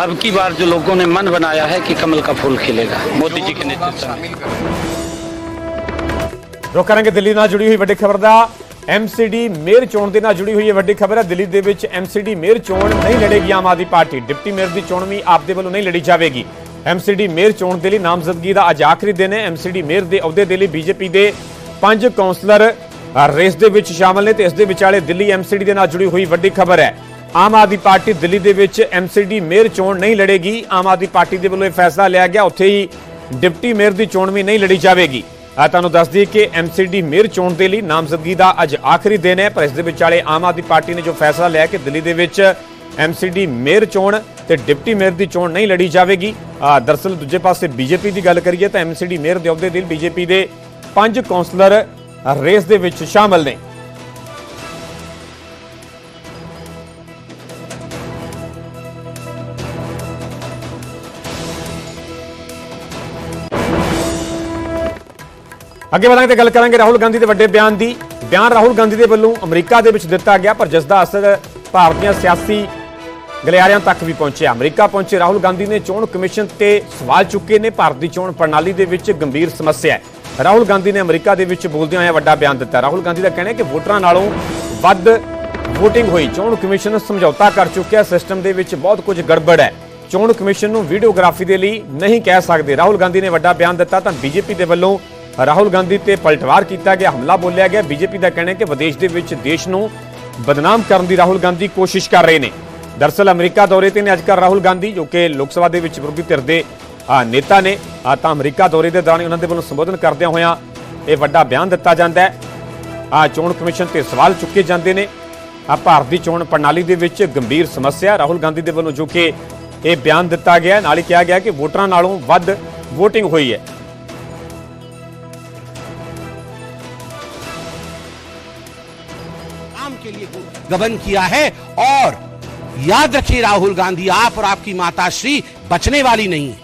अब की बार जो लोगों ने मन बनाया है कि कमल का फूल खिलेगा, मोदी जी के नेतृत्व में। ਰੁਕ ਕਰਾਂਗੇ ਦਿੱਲੀ ਨਾਲ ਜੁੜੀ ਹੋਈ ਵੱਡੀ ਖਬਰ ਦਾ। ਐਮਸੀਡੀ ਮੇਅਰ ਚੋਣ ਦੇ ਨਾਲ ਜੁੜੀ ਹੋਈ ਇਹ ਵੱਡੀ ਖਬਰ ਹੈ। ਦਿੱਲੀ ਦੇ ਵਿੱਚ ਐਮਸੀਡੀ ਮੇਅਰ ਚੋਣ ਨਹੀਂ ਲੜੇਗੀ Aam Aadmi party. Deputy mayor ਦੀ ਚੋਣ ਵੀ ਆਪ ਦੇ ਵੱਲੋਂ ਨਹੀਂ ਲੜੀ ਜਾਵੇਗੀ। ਐਮਸੀਡੀ ਮੇਅਰ ਚੋਣ ਦੇ ਲਈ ਨਾਮਜ਼ਦਗੀ ਦਾ ਅੱਜ ਆਖਰੀ ਦਿਨ ਹੈ। ਐਮਸੀਡੀ ਮੇਅਰ ਦੇ ਅਹੁਦੇ ਦੇ ਲਈ ਬੀਜੇਪੀ ਦੇ ਪੰਜ ਕੌਂਸਲਰ ਰੇਸ ਦੇ ਵਿੱਚ ਸ਼ਾਮਲ ਨੇ ਤੇ ਇਸ ਦੇ ਵਿਚਾਲੇ ਦਿੱਲੀ ਐਮਸੀਡੀ ਦੇ ਨਾਲ ਜੁੜੀ ਹੋਈ ਵੱਡੀ ਖਬਰ ਹੈ। ਆਮ ਆਦਮੀ ਪਾਰਟੀ ਦਿੱਲੀ ਦੇ ਵਿੱਚ ਐਮਸੀਡੀ ਮੇਅਰ ਚੋਣ ਨਹੀਂ ਲੜੇਗੀ। ਆਮ ਆਦਮੀ ਪਾਰਟੀ ਦੇ ਵੱਲੋਂ ਇਹ ਫੈਸਲਾ ਲਿਆ ਗਿਆ। ਉੱਥੇ ਹੀ ਡਿਪਟੀ ਮੇਅਰ ਦੀ ਚੋਣ ਵੀ ਨਹੀਂ ਲੜੀ ਜਾਵੇਗੀ। ਆ ਤੁਹਾਨੂੰ ਦੱਸ ਦਈਏ ਕਿ ਐਮਸੀਡੀ ਮੇਅਰ ਚੋਣ ਦੇ ਲਈ ਨਾਮਜ਼ਦਗੀ ਦਾ ਅੱਜ ਆਖਰੀ ਦਿਨ ਹੈ, ਪਰ ਇਸ ਦੇ ਵਿਚਾਲੇ ਆਮ ਆਦਮੀ ਪਾਰਟੀ ਨੇ ਜੋ ਫੈਸਲਾ ਲਿਆ ਕਿ ਦਿੱਲੀ ਦੇ ਵਿੱਚ ਐਮਸੀਡੀ ਮੇਅਰ ਚੋਣ ਤੇ ਡਿਪਟੀ ਮੇਅਰ ਦੀ ਚੋਣ ਨਹੀਂ ਲੜੀ ਜਾਵੇਗੀ। ਆ ਦਰਸਲ ਦੂਜੇ ਪਾਸੇ ਬੀਜੇਪੀ ਦੀ ਗੱਲ ਕਰੀਏ ਤਾਂ ਐਮਸੀਡੀ ਮੇਅਰ ਦੇ ਅਹੁਦੇ ਦੇ ਲਈ ਬੀਜੇਪੀ ਦੇ ਪੰਜ ਕੌਂਸਲਰ ਰੇਸ ਦੇ ਵਿੱਚ ਸ਼ਾਮਲ ਨੇ। ਅੱਗੇ ਵਧਾਂਗੇ ਤੇ ਗੱਲ ਕਰਾਂਗੇ ਰਾਹੁਲ ਗਾਂਧੀ ਦੇ ਵੱਡੇ ਬਿਆਨ ਦੀ। ਬਿਆਨ ਰਾਹੁਲ ਗਾਂਧੀ ਦੇ ਵੱਲੋਂ ਅਮਰੀਕਾ ਦੇ ਵਿੱਚ ਦਿੱਤਾ ਗਿਆ, ਪਰ ਜਿਸ ਦਾ ਅਸਰ ਭਾਰਤ ਦੀਆਂ ਸਿਆਸੀ ਗਲਿਆਰਿਆਂ ਤੱਕ ਵੀ ਪਹੁੰਚਿਆ। ਅਮਰੀਕਾ ਪਹੁੰਚੇ, ਰਾਹੁਲ ਗਾਂਧੀ ਨੇ ਚੋਣ ਕਮਿਸ਼ਨ ਤੇ ਸਵਾਲ ਚੁੱਕੇ ਨੇ। ਭਾਰਤ ਦੀ ਚੋਣ ਪ੍ਰਣਾਲੀ ਦੇ ਵਿੱਚ ਗੰਭੀਰ ਸਮੱਸਿਆ ਹੈ। ਰਾਹੁਲ ਗਾਂਧੀ ਨੇ ਅਮਰੀਕਾ ਦੇ ਵਿੱਚ ਬੋਲਦਿਆਂ ਹੋਇਆ ਵੱਡਾ ਬਿਆਨ ਦਿੱਤਾ। ਰਾਹੁਲ ਗਾਂਧੀ ਦਾ ਕਹਿਣਾ ਹੈ ਕਿ ਵੋਟਰਾਂ ਨਾਲੋਂ ਵੱਧ VOTING ਹੋਈ। ਚੋਣ ਕਮਿਸ਼ਨ ਸਮਝੌਤਾ ਕਰ ਚੁੱਕਿਆ। ਸਿਸਟਮ ਦੇ ਵਿੱਚ ਬਹੁਤ ਕੁਝ ਗੜਬੜ ਹੈ। ਚੋਣ ਕਮਿਸ਼ਨ ਨੂੰ ਵੀਡੀਓਗ੍ਰਾਫੀ ਦੇ ਲਈ ਨਹੀਂ ਕਹਿ ਸਕਦੇ। ਰਾਹੁਲ ਗਾਂਧੀ ਨੇ ਵੱਡਾ ਬਿਆਨ ਦਿੱਤਾ ਤਾਂ ਬੀਜੇਪੀ ਦੇ ਵੱਲੋਂ ਰਾਹੁਲ ਗਾਂਧੀ ਤੇ ਪਲਟਵਾਰ ਕੀਤਾ ਗਿਆ ਹਮਲਾ ਬੋਲਿਆ ਗਿਆ। ਬੀਜੇਪੀ ਦਾ ਕਹਿਣਾ ਹੈ ਕਿ ਵਿਦੇਸ਼ ਦੇ ਵਿੱਚ ਦੇਸ਼ ਨੂੰ ਬਦਨਾਮ ਕਰਨ ਦੀ ਰਾਹੁਲ ਗਾਂਧੀ ਕੋਸ਼ਿਸ਼ ਕਰ ਰਹੇ ਨੇ। ਦਰਸਲ ਅਮਰੀਕਾ ਦੌਰੇ ਤੇ ਨੇ ਅੱਜ ਕੱਲ੍ਹ ਰਾਹੁਲ ਗਾਂਧੀ ਜੋ ਕਿ ਲੋਕ ਸਭਾ ਦੇ ਵਿੱਚ ਵਿਰੋਧੀ ਧਿਰ ਦੇ ਨੇਤਾ ਨੇ। ਅ, ਤਾਂ ਅਮਰੀਕਾ ਦੌਰੇ ਦੇ ਦੌਰਾਨ ਉਹਨਾਂ ਦੇ ਵੱਲੋਂ ਸੰਬੋਧਨ ਕਰਦਿਆਂ ਹੋਇਆਂ ਇਹ ਵੱਡਾ ਬਿਆਨ ਦਿੱਤਾ ਜਾਂਦਾ ਹੈ। ਆ ਚੋਣ ਕਮਿਸ਼ਨ ਤੇ ਸਵਾਲ ਚੁੱਕੇ ਜਾਂਦੇ ਨੇ। ਆ ਭਾਰਤ ਦੀ ਚੋਣ ਪ੍ਰਣਾਲੀ ਦੇ ਵਿੱਚ ਗੰਭੀਰ ਸਮੱਸਿਆ। ਰਾਹੁਲ ਗਾਂਧੀ ਦੇ ਵੱਲੋਂ ਜੋ ਕਿ ਇਹ ਬਿਆਨ ਦਿੱਤਾ ਗਿਆ ਨਾਲ ਹੀ ਕਿਹਾ ਗਿਆ ਕਿ ਵੋਟਰਾਂ ਨਾਲੋਂ ਵੱਧ VOTING ਹੋਈ ਹੈ। गबन किया है और याद रखिए राहुल गांधी, आप और आपकी माताश्री बचने वाली नहीं।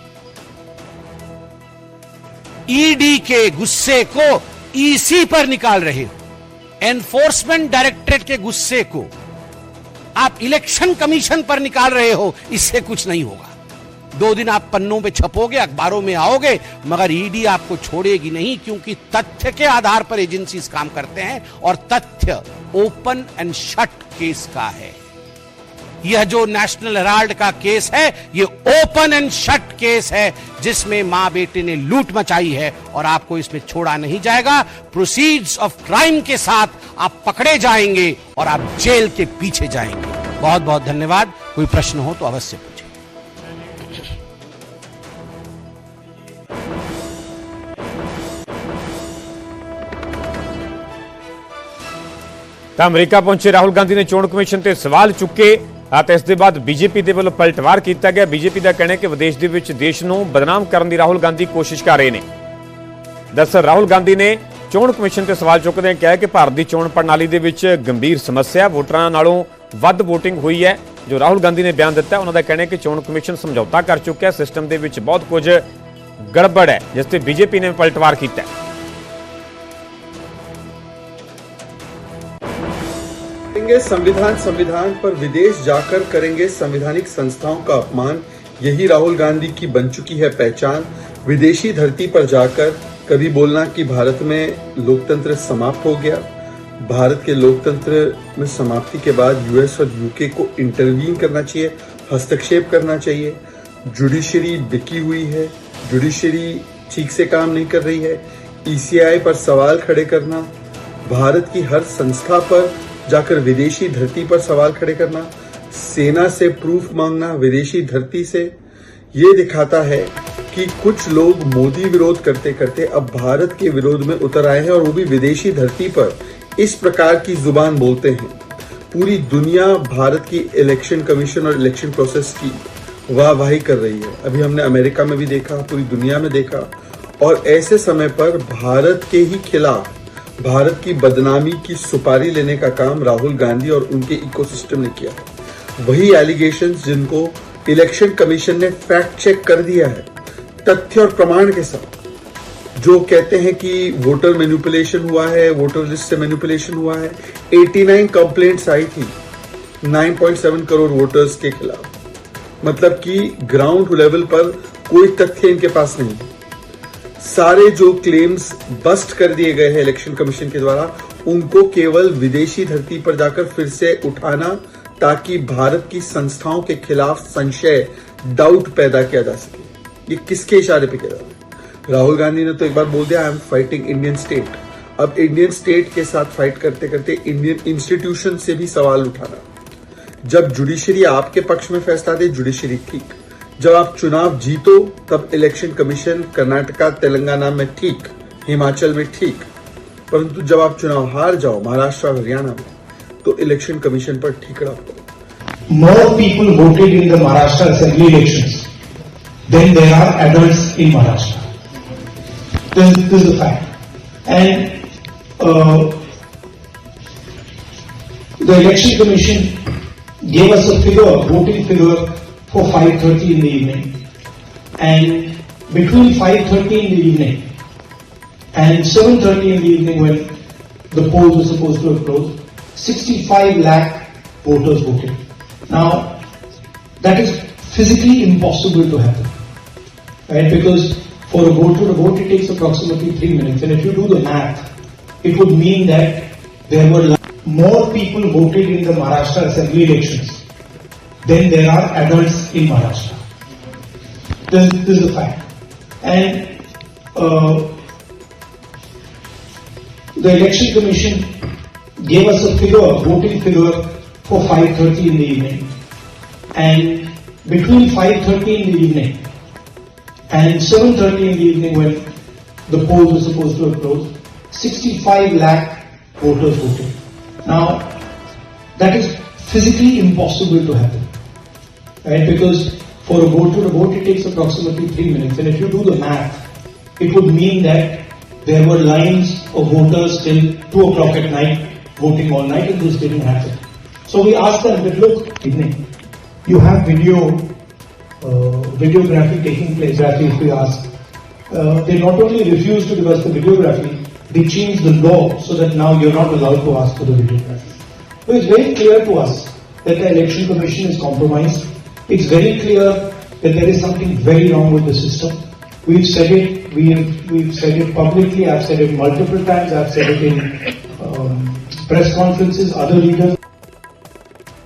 ईडी के गुस्से को ईसी पर निकाल रहे हो। एनफोर्समेंट डायरेक्टरेट के गुस्से को आप इलेक्शन कमीशन पर निकाल रहे हो, इससे कुछ नहीं होगा। दो दिन आप पन्नों पे छपोगे, अखबारों में आओगे, मगर ईडी आपको छोड़ेगी नहीं, क्योंकि तथ्य के आधार पर एजेंसीज काम करते हैं और तथ्य ओपन एंड शट केस का है। यह जो नेशनल हेराल्ड का केस है, ये ओपन एंड शट केस है, जिसमें माँ बेटे ने लूट मचाई है और आपको इसमें छोड़ा नहीं जाएगा। प्रोसीड्स ऑफ़ क्राइम के साथ आप पकड़े जाएँगे और आप जेल के पीछे जाएँगे। बहुत बहुत धन्यवाद। कोई प्रश्न हो तो अवश्य पूछें ਤਾਂ ਅਮਰੀਕਾ ਪਹੁੰਚੇ ਰਾਹੁਲ ਗਾਂਧੀ ਨੇ ਚੋਣ ਕਮਿਸ਼ਨ ਤੇ ਸਵਾਲ ਚੁੱਕੇ, ਅਤੇ ਇਸ ਦੇ ਬਾਅਦ ਬੀਜੇਪੀ ਦੇ ਵੱਲੋਂ ਪਲਟਵਾਰ ਕੀਤਾ ਗਿਆ। ਬੀਜੇਪੀ ਦਾ ਕਹਿਣਾ ਹੈ ਕਿ ਵਿਦੇਸ਼ ਦੇ ਵਿੱਚ ਦੇਸ਼ ਨੂੰ ਬਦਨਾਮ ਕਰਨ ਦੀ ਰਾਹੁਲ ਗਾਂਧੀ ਕੋਸ਼ਿਸ਼ ਕਰ ਰਹੇ ਨੇ। ਦਰਅਸਲ ਰਾਹੁਲ ਗਾਂਧੀ ਨੇ ਚੋਣ ਕਮਿਸ਼ਨ ਤੇ ਸਵਾਲ ਚੁੱਕਦੇ ਕਿਹਾ ਕਿ ਭਾਰਤ ਦੀ ਚੋਣ ਪ੍ਰਣਾਲੀ ਦੇ ਵਿੱਚ ਗੰਭੀਰ ਸਮੱਸਿਆ, ਵੋਟਰਾਂ ਨਾਲੋਂ ਵੱਧ ਵੋਟਿੰਗ ਹੋਈ ਹੈ। ਜੋ ਰਾਹੁਲ ਗਾਂਧੀ ਨੇ ਬਿਆਨ ਦਿੱਤਾ, ਉਹਨਾਂ ਦਾ ਕਹਿਣਾ ਹੈ ਕਿ ਚੋਣ ਕਮਿਸ਼ਨ ਸਮਝੌਤਾ ਕਰ ਚੁੱਕਿਆ। ਸਿਸਟਮ ਦੇ ਵਿੱਚ ਬਹੁਤ ਕੁਝ ਗੜਬੜ ਹੈ, ਜਿਸ ਤੇ ਬੀਜੇਪੀ ਨੇ ਪਲਟਵਾਰ ਕੀਤਾ ਹੈ। करेंगे संविधान संविधान पर विदेश जाकर करेंगे संवैधानिक संस्थाओं का अपमान। यही राहुल गांधी की बन चुकी है पहचान। विदेशी धरती पर जाकर कभी बोलना कि भारत में लोकतंत्र समाप्त हो गया। भारत के लोकतंत्र में समाप्ति के बाद यूएस और यूके को इंटरवीन करना चाहिए, हस्तक्षेप करना चाहिए। जुडिशरी बिकी हुई है। जुडिशरी ठीक से काम नहीं कर रही है। ईसीआई पर सवाल खड़े करना। भारत की हर संस्था पर जाकर विदेशी धरती पर सवाल खड़े करना, सेना से प्रूफ मांगना विदेशी धरती से, ये दिखाता है कि कुछ लोग मोदी विरोध करते करते अब भारत के विरोध में उतर आए हैं और वो भी विदेशी धरती पर इस प्रकार की ज़ुबान बोलते हैं। पूरी दुनिया भारत की इलेक्शन कमीशन और इलेक्शन प्रोसेस की वाहवाही कर रही है। अभी हमने अमेरिका में भी देखा, पूरी दुनिया में देखा और ऐसे समय पर भारत के ही खिलाफ भारत की बदनामी की सुपारी लेने का काम राहुल गांधी और उनके इकोसिस्टम ने किया वही एलिगेशंस जिनको इलेक्शन कमीशन ने फैक्ट चेक कर दिया है, तथ्य और प्रमाण के साथ। जो कहते हैं कि वोटर मैनिपुलेशन हुआ है वोटर लिस्ट से मैनिपुलेशन हुआ है 89 कंप्लेंट्स आई थी 9.7 करोड़ वोटर्स के खिलाफ। मतलब कि ग्राउंड लेवल पर कोई तथ्य इनके पास नहीं है। सारे जो क्लेम्स बस्ट कर दिए गए हैं इलेक्शन कमीशन के द्वारा, उनको केवल विदेशी धरती पर जाकर फिर से उठाना ताकि भारत की संस्थाओं के खिलाफ संशय डाउट पैदा किया जा सके। ये किसके इशारे पे किया जा रहा राहुल गांधी ने तो एक बार बोल दिया I am fighting Indian state अब इंडियन स्टेट के साथ फाइट करते करते इंडियन इंस्टीट्यूशन से भी सवाल उठाना। जब जुडिशरी आपके पक्ष में फैसला दे जुडिशरी ठीक। जब आप चुनाव जीतो, तब इलेक्शन कमीशन कर्नाटका, तेलंगाना में ठीक, हिमाचल में ठीक। परंतु जब आप चुनाव हार जाओ, महाराष्ट्र और हरियाणा में तो इलेक्शन कमीशन पर ठीकड़ा पड़ो। More people voted in the Maharashtra assembly election then there are adult in Maharashtra and the election commission gave us a figure voting figure for 5.30 in the evening. And between 5.30 in the evening and 7.30 in the evening when the polls were supposed to have closed, 65 lakh voters voted. Now, that is physically impossible to happen. Right? Because for a voter to vote, it takes approximately three minutes. And if you do the math, it would mean that there were more people voted in the Maharashtra assembly elections than there are adults in Maharashtra. This, this is a fact. And uh, the election commission gave us a figure, voting figure for 5.30 in the evening. And between 5.30 in the evening and 7.30 in the evening when the polls were supposed to have closed, 65 lakh voters voted. Now, that is physically impossible to happen. Right? Because for a voter to vote, it takes approximately three minutes. And if you do the math, it would mean that there were lines of voters till 2 o'clock at night voting all night and this didn't happen. So we asked them, but look, evening, you have video, uh, videography taking place, exactly if we asked. Uh, they not only refused to give us the videography, they changed the law so that now you're not allowed to ask for the videography. So it's very clear to us that the election commission is compromised. It's very clear that there is something very wrong with the system. We've said it, we've, we've said it publicly, I've said it multiple times, I've said it in um, press conferences, other leaders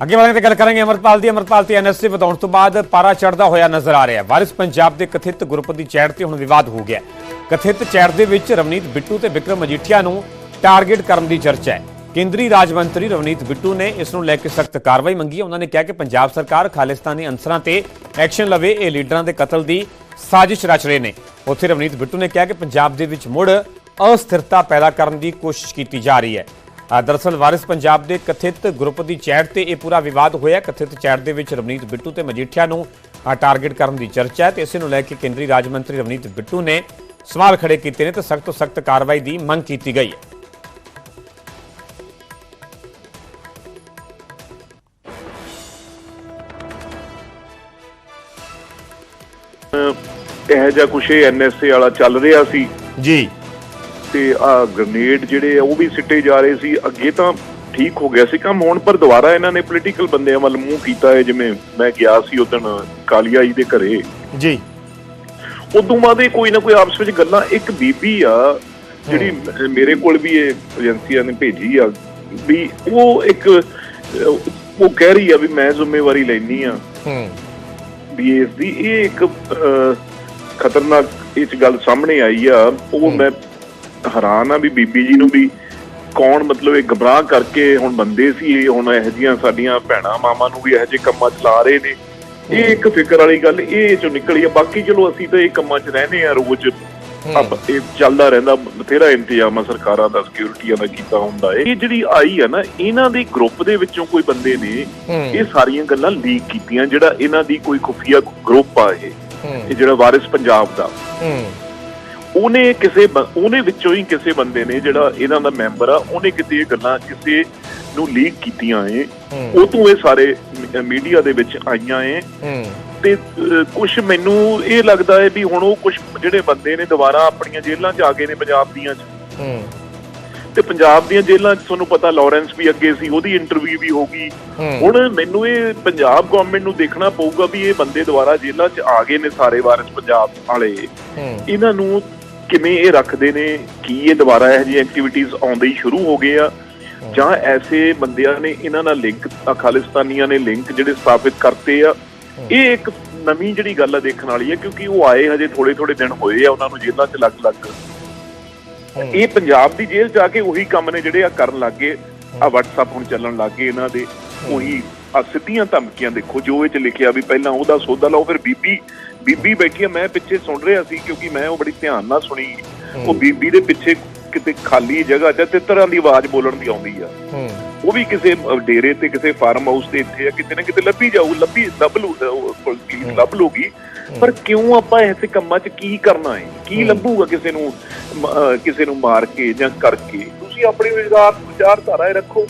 ਅੱਗੇ ਵਧਣ ਤੇ ਗੱਲ ਕਰਾਂਗੇ ਅਮਰਪਾਲ ਦੀ ਅਮਰਪਾਲ ਤੇ NSA ਵਧਾਉਣ ਤੋਂ ਬਾਅਦ ਪਾਰਾ ਚੜਦਾ ਹੋਇਆ ਨਜ਼ਰ ਆ ਰਿਹਾ ਹੈ ਵਾਰਿਸ ਪੰਜਾਬ ਦੇ ਕਥਿਤ ਗਰੁੱਪ ਦੀ ਚੈਟ ਤੇ ਹੁਣ ਵਿਵਾਦ ਹੋ ਗਿਆ ਹੈ। ਕਥਿਤ ਚੈਟ ਦੇ ਵਿੱਚ ਰਵਨੀਤ ਬਿੱਟੂ ਤੇ ਵਿਕਰਮ ਮਜੀਠੀਆ ਨੂੰ ਟਾਰਗੇਟ ਕਰਨ ਦੀ ਚਰਚਾ ਹੈ ਕੇਂਦਰੀ ਰਾਜ ਮੰਤਰੀ ਰਵਨੀਤ ਬਿੱਟੂ ਨੇ ਇਸ ਨੂੰ ਲੈ ਕੇ ਸਖਤ ਕਾਰਵਾਈ ਮੰਗੀ ਉਹਨਾਂ ਨੇ ਕਿਹਾ ਕਿ ਪੰਜਾਬ ਸਰਕਾਰ ਖਾਲਿਸਤਾਨੀ ਅਨਸਰਾਂ ਤੇ ਐਕਸ਼ਨ ਲਵੇ ਇਹ ਲੀਡਰਾਂ ਦੇ ਕਤਲ ਦੀ ਸਾਜ਼ਿਸ਼ ਰਚ ਰਹੇ ਨੇ। ਉੱਥੇ ਰਵਨੀਤ ਬਿੱਟੂ ਨੇ ਕਿਹਾ ਕਿ ਪੰਜਾਬ ਦੇ ਵਿੱਚ ਮੁੜ ਅਸਥਿਰਤਾ ਪੈਦਾ ਕਰਨ ਦੀ ਕੋਸ਼ਿਸ਼ ਕੀਤੀ ਜਾ ਰਹੀ ਹੈ। ਅ, ਦਰਅਸਲ ਵਾਰਿਸ ਪੰਜਾਬ ਦੇ ਕਥਿਤ ਗਰੁੱਪ ਦੀ ਚੈਟ ਤੇ ਇਹ ਪੂਰਾ ਵਿਵਾਦ ਹੋਇਆ। ਕਥਿਤ ਚੈਟ ਦੇ ਵਿੱਚ ਰਵਨੀਤ ਬਿੱਟੂ ਤੇ ਮਜੀਠੀਆ ਨੂੰ ਟਾਰਗੇਟ ਕਰਨ ਦੀ ਚਰਚਾ ਹੈ ਤੇ ਇਸੇ ਨੂੰ ਲੈ ਕੇ ਕੇਂਦਰੀ ਰਾਜ ਮੰਤਰੀ ਰਵਨੀਤ ਬਿੱਟੂ ਨੇ ਸਵਾਲ ਖੜੇ ਕੀਤੇ ਨੇ ਤੇ ਸਖਤ ਤੋਂ ਸਖਤ ਕਾਰਵਾਈ ਦੀ ਮੰਗ ਕੀਤੀ ਗਈ ਹੈ। ਇਹ ਜਿਹਾ ਕੁਛ ਇਹ ਐਨਐਸਏ ਵਾਲਾ ਚੱਲ ਰਿਹਾ ਸੀ। ਜੀ। ਤੇ ਆ ਗ੍ਰਨੇਡ ਜਿਹੜੇ ਆ ਉਹ ਵੀ ਸਿੱਟੇ ਜਾ ਰਹੇ ਸੀ। ਅੱਗੇ ਤਾਂ ਠੀਕ ਹੋ ਗਿਆ ਸੀ ਕੰਮ ਹੁਣ ਪਰ ਦੁਬਾਰਾ ਇਹਨਾਂ ਨੇ ਪੋਲੀਟੀਕਲ ਬੰਦਿਆਂ ਵੱਲ ਮੂੰਹ ਕੀਤਾ ਹੈ ਜਿਵੇਂ ਮੈਂ ਗਿਆ ਸੀ ਉਦੋਂ ਕਾਲੀਆ ਜੀ ਦੇ ਘਰੇ। ਜੀ। ਉਦੋਂ ਬਾਅਦ ਇਹ ਕੋਈ ਨਾ ਕੋਈ ਆਪਸ ਵਿੱਚ ਗੱਲਾਂ ਇੱਕ ਬੀਬੀ ਆ ਜਿਹੜੀ ਮੇਰੇ ਕੋਲ ਵੀ ਇਹ ਏਜੰਸੀਆਂ ਨੇ ਭੇਜੀ ਆ ਵੀ ਉਹ ਇੱਕ ਉਹ ਕਹਿ ਰਹੀ ਆ ਵੀ ਮੈਂ ਜ਼ਿੰਮੇਵਾਰੀ ਲੈਣੀ ਆ। ਹੂੰ। ਵੀ ਇਸ ਦੀ ਇਹ ਇੱਕ ਖਤਰਨਾਕ ਇਹ 'ਚ ਗੱਲ ਸਾਹਮਣੇ ਆਈ ਆ ਉਹ ਮੈਂ ਹੈਰਾਨ ਆ ਵੀ ਬੀਬੀ ਜੀ ਨੂੰ ਵੀ ਕੌਣ ਮਤਲਬ ਇਹ ਗਬਰਾਹ ਕਰਕੇ ਹੁਣ ਬੰਦੇ ਸੀ ਇਹ ਹੁਣ ਇਹੋ ਜਿਹੀਆਂ ਸਾਡੀਆਂ ਭੈਣਾਂ ਮਾਵਾਂ ਨੂੰ ਵੀ ਇਹੋ ਜਿਹੇ ਕੰਮਾਂ 'ਚ ਲਾ ਰਹੇ ਨੇ। ਇਹ ਇੱਕ ਫਿਕਰ ਵਾਲੀ ਗੱਲ ਇਹ ਚੋਂ ਨਿਕਲੀ ਆ ਬਾਕੀ ਚਲੋ ਅਸੀਂ ਤਾਂ ਇਹ ਕੰਮਾਂ 'ਚ ਰਹਿੰਦੇ ਆ ਰੋਜ਼। ਇਹ ਚੱਲਦਾ ਰਹਿੰਦਾ ਬਥੇਰਾ ਇੰਤਜ਼ਾਮ ਆ ਸਰਕਾਰਾਂ ਦਾ ਸਿਕਿਉਰਿਟੀਆਂ ਦਾ ਕੀਤਾ ਹੁੰਦਾ ਏ। ਇਹ ਜਿਹੜੀ ਆਈ ਆ ਨਾ ਇਹਨਾਂ ਦੇ ਗਰੁੱਪ ਦੇ ਵਿੱਚੋਂ ਕੋਈ ਬੰਦੇ ਨੇ ਇਹ ਸਾਰੀਆਂ ਗੱਲਾਂ ਲੀਕ ਕੀਤੀਆਂ ਜਿਹੜਾ ਇਹਨਾਂ ਦੀ ਕੋਈ ਖੁਫੀਆ ਗਰੁੱਪ ਆ ਇਹ। ਇਹ ਜਿਹੜਾ ਵਾਰਿਸ ਪੰਜਾਬ ਦਾ। ਉਹਨੇ ਕਿਸੇ ਉਹਨੇ ਵਿੱਚੋਂ ਹੀ ਕਿਸੇ ਬੰਦੇ ਨੇ ਜਿਹੜਾ ਇਹਨਾਂ ਦਾ ਮੈਂਬਰ ਆ ਉਹਨੇ ਕਿਤੇ ਇਹ ਗੱਲਾਂ ਕਿਸੇ ਨੂੰ ਲੀਕ ਕੀਤੀਆਂ ਏ। ਉਹ ਤੋਂ ਇਹ ਸਾਰੇ ਮੀਡੀਆ ਦੇ ਵਿੱਚ ਆਈਆਂ ਏ। ਤੇ ਕੁਝ ਮੈਨੂੰ ਇਹ ਲੱਗਦਾ ਹੈ ਵੀ ਹੁਣ ਉਹ ਕੁਝ ਜਿਹੜੇ ਬੰਦੇ ਨੇ ਦੁਬਾਰਾ ਆਪਣੀਆਂ ਜੇਲ੍ਹਾਂ 'ਚ ਆ ਗਏ ਨੇ ਪੰਜਾਬ ਦੀਆਂ 'ਚ। ਤੇ ਪੰਜਾਬ ਦੀਆਂ ਜੇਲ੍ਹਾਂ 'ਚ ਤੁਹਾਨੂੰ ਪਤਾ ਲਾਰੈਂਸ ਵੀ ਅੱਗੇ ਸੀ ਉਹਦੀ ਇੰਟਰਵਿਊ ਵੀ ਹੋ ਗਈ। ਹੁਣ ਮੈਨੂੰ ਇਹ ਪੰਜਾਬ ਗਵਰਨਮੈਂਟ ਨੂੰ ਦੇਖਣਾ ਪਊਗਾ ਵੀ ਇਹ ਬੰਦੇ ਦੁਬਾਰਾ ਜੇਲ੍ਹਾਂ 'ਚ ਆ ਗਏ ਨੇ ਸਾਰੇ ਵਾਰਿਸ ਪੰਜਾਬ ਵਾਲੇ। ਇਹਨਾਂ ਨੂੰ ਕਿਵੇਂ ਇਹ ਰੱਖਦੇ ਨੇ ਕੀ ਇਹ ਦੁਬਾਰਾ ਇਹੋ ਜਿਹੀ ਐਕਟੀਵਿਟੀਜ਼ ਆਉਂਦੇ ਹੀ ਸ਼ੁਰੂ ਹੋ ਗਏ ਆ? ਜਾਂ ਐਸੇ ਬੰਦਿਆਂ ਨੇ ਇਹਨਾਂ ਨਾਲ ਲਿੰਕ ਖਾਲਿਸਤਾਨੀਆਂ ਨੇ ਲਿੰਕ ਜਿਹੜੇ ਸਥਾਪਿਤ ਕਰਤੇ ਆ? ਇਹ ਇੱਕ ਨਵੀਂ ਜਿਹੜੀ ਗੱਲ ਆ ਦੇਖਣ ਵਾਲੀ ਹੈ ਕਿਉਂਕਿ ਉਹ ਆਏ ਹਜੇ ਥੋੜੇ ਥੋੜੇ ਦਿਨ ਹੋਏ ਆ ਉਹਨਾਂ ਨੂੰ ਜੇਲ੍ਹਾਂ 'ਚ ਲੱਗ ਲੱਗ। ਇਹ ਪੰਜਾਬ ਦੀ ਜੇਲ੍ਹ ਜਾ ਕੇ ਉਹੀ ਕੰਮ ਨੇ ਜਿਹੜੇ ਆ ਕਰਨ ਲੱਗੇ ਆ WhatsApp ਹੁਣ ਚੱਲਣ ਲੱਗੇ ਇਹਨਾਂ ਦੇ। ਉਹੀ ਆ ਸਿੱਧੀਆਂ ਧਮਕੀਆਂ ਦੇਖੋ ਜੋ ਇਹ ਚ ਲਿਖਿਆ ਵੀ ਪਹਿਲਾਂ ਉਹਦਾ ਸੌਦਾ ਲਓ ਫਿਰ ਬੀਬੀ ਬੀਬੀ ਬੈਠੀ ਆ ਮੈਂ ਪਿੱਛੇ ਸੁਣ ਰਿਹਾ ਸੀ ਕਿਉਂਕਿ ਮੈਂ ਉਹ ਬੜੀ ਧਿਆਨ ਨਾਲ ਸੁਣੀ। ਉਹ ਬੀਬੀ ਦੇ ਪਿੱਛੇ ਕਿਤੇ ਖਾਲੀ ਜਗ੍ਹਾ ਤੇ ਤਿੱਤਰਾਂ ਦੀ ਆਵਾਜ਼ ਬੋਲਣ ਦੀ ਆਉਂਦੀ ਆ। ਉਹ ਵੀ ਕਿਸੇ ਡੇਰੇ ਤੇ ਕਿਸੇ ਫਾਰਮ ਹਾਊਸ ਤੇ ਇੱਥੇ ਆ ਕਿਤੇ ਨਾ ਕਿਤੇ ਲੱਭੀ ਜਾਊ ਲੱਭੀ ਲੱਭ ਲੂ ਪੁਲਿਸ ਲੱਭ ਲੂਗੀ। ਪਰ ਕਿਉਂ ਆਪਾਂ ਐਸੇ ਕੰਮਾਂ 'ਚ ਕੀ ਕਰਨਾ ਹੈ ਕੀ ਲੱਭੂਗਾ ਕਿਸੇ ਨੂੰ ਕਿਸੇ ਨੂੰ ਮਾਰ ਕੇ ਜਾਂ ਕਰਕੇ? ਤੁਸੀਂ ਆਪਣੀ ਵਿਚਾਰ ਵਿਚਾਰਧਾਰਾ ਰੱਖੋ।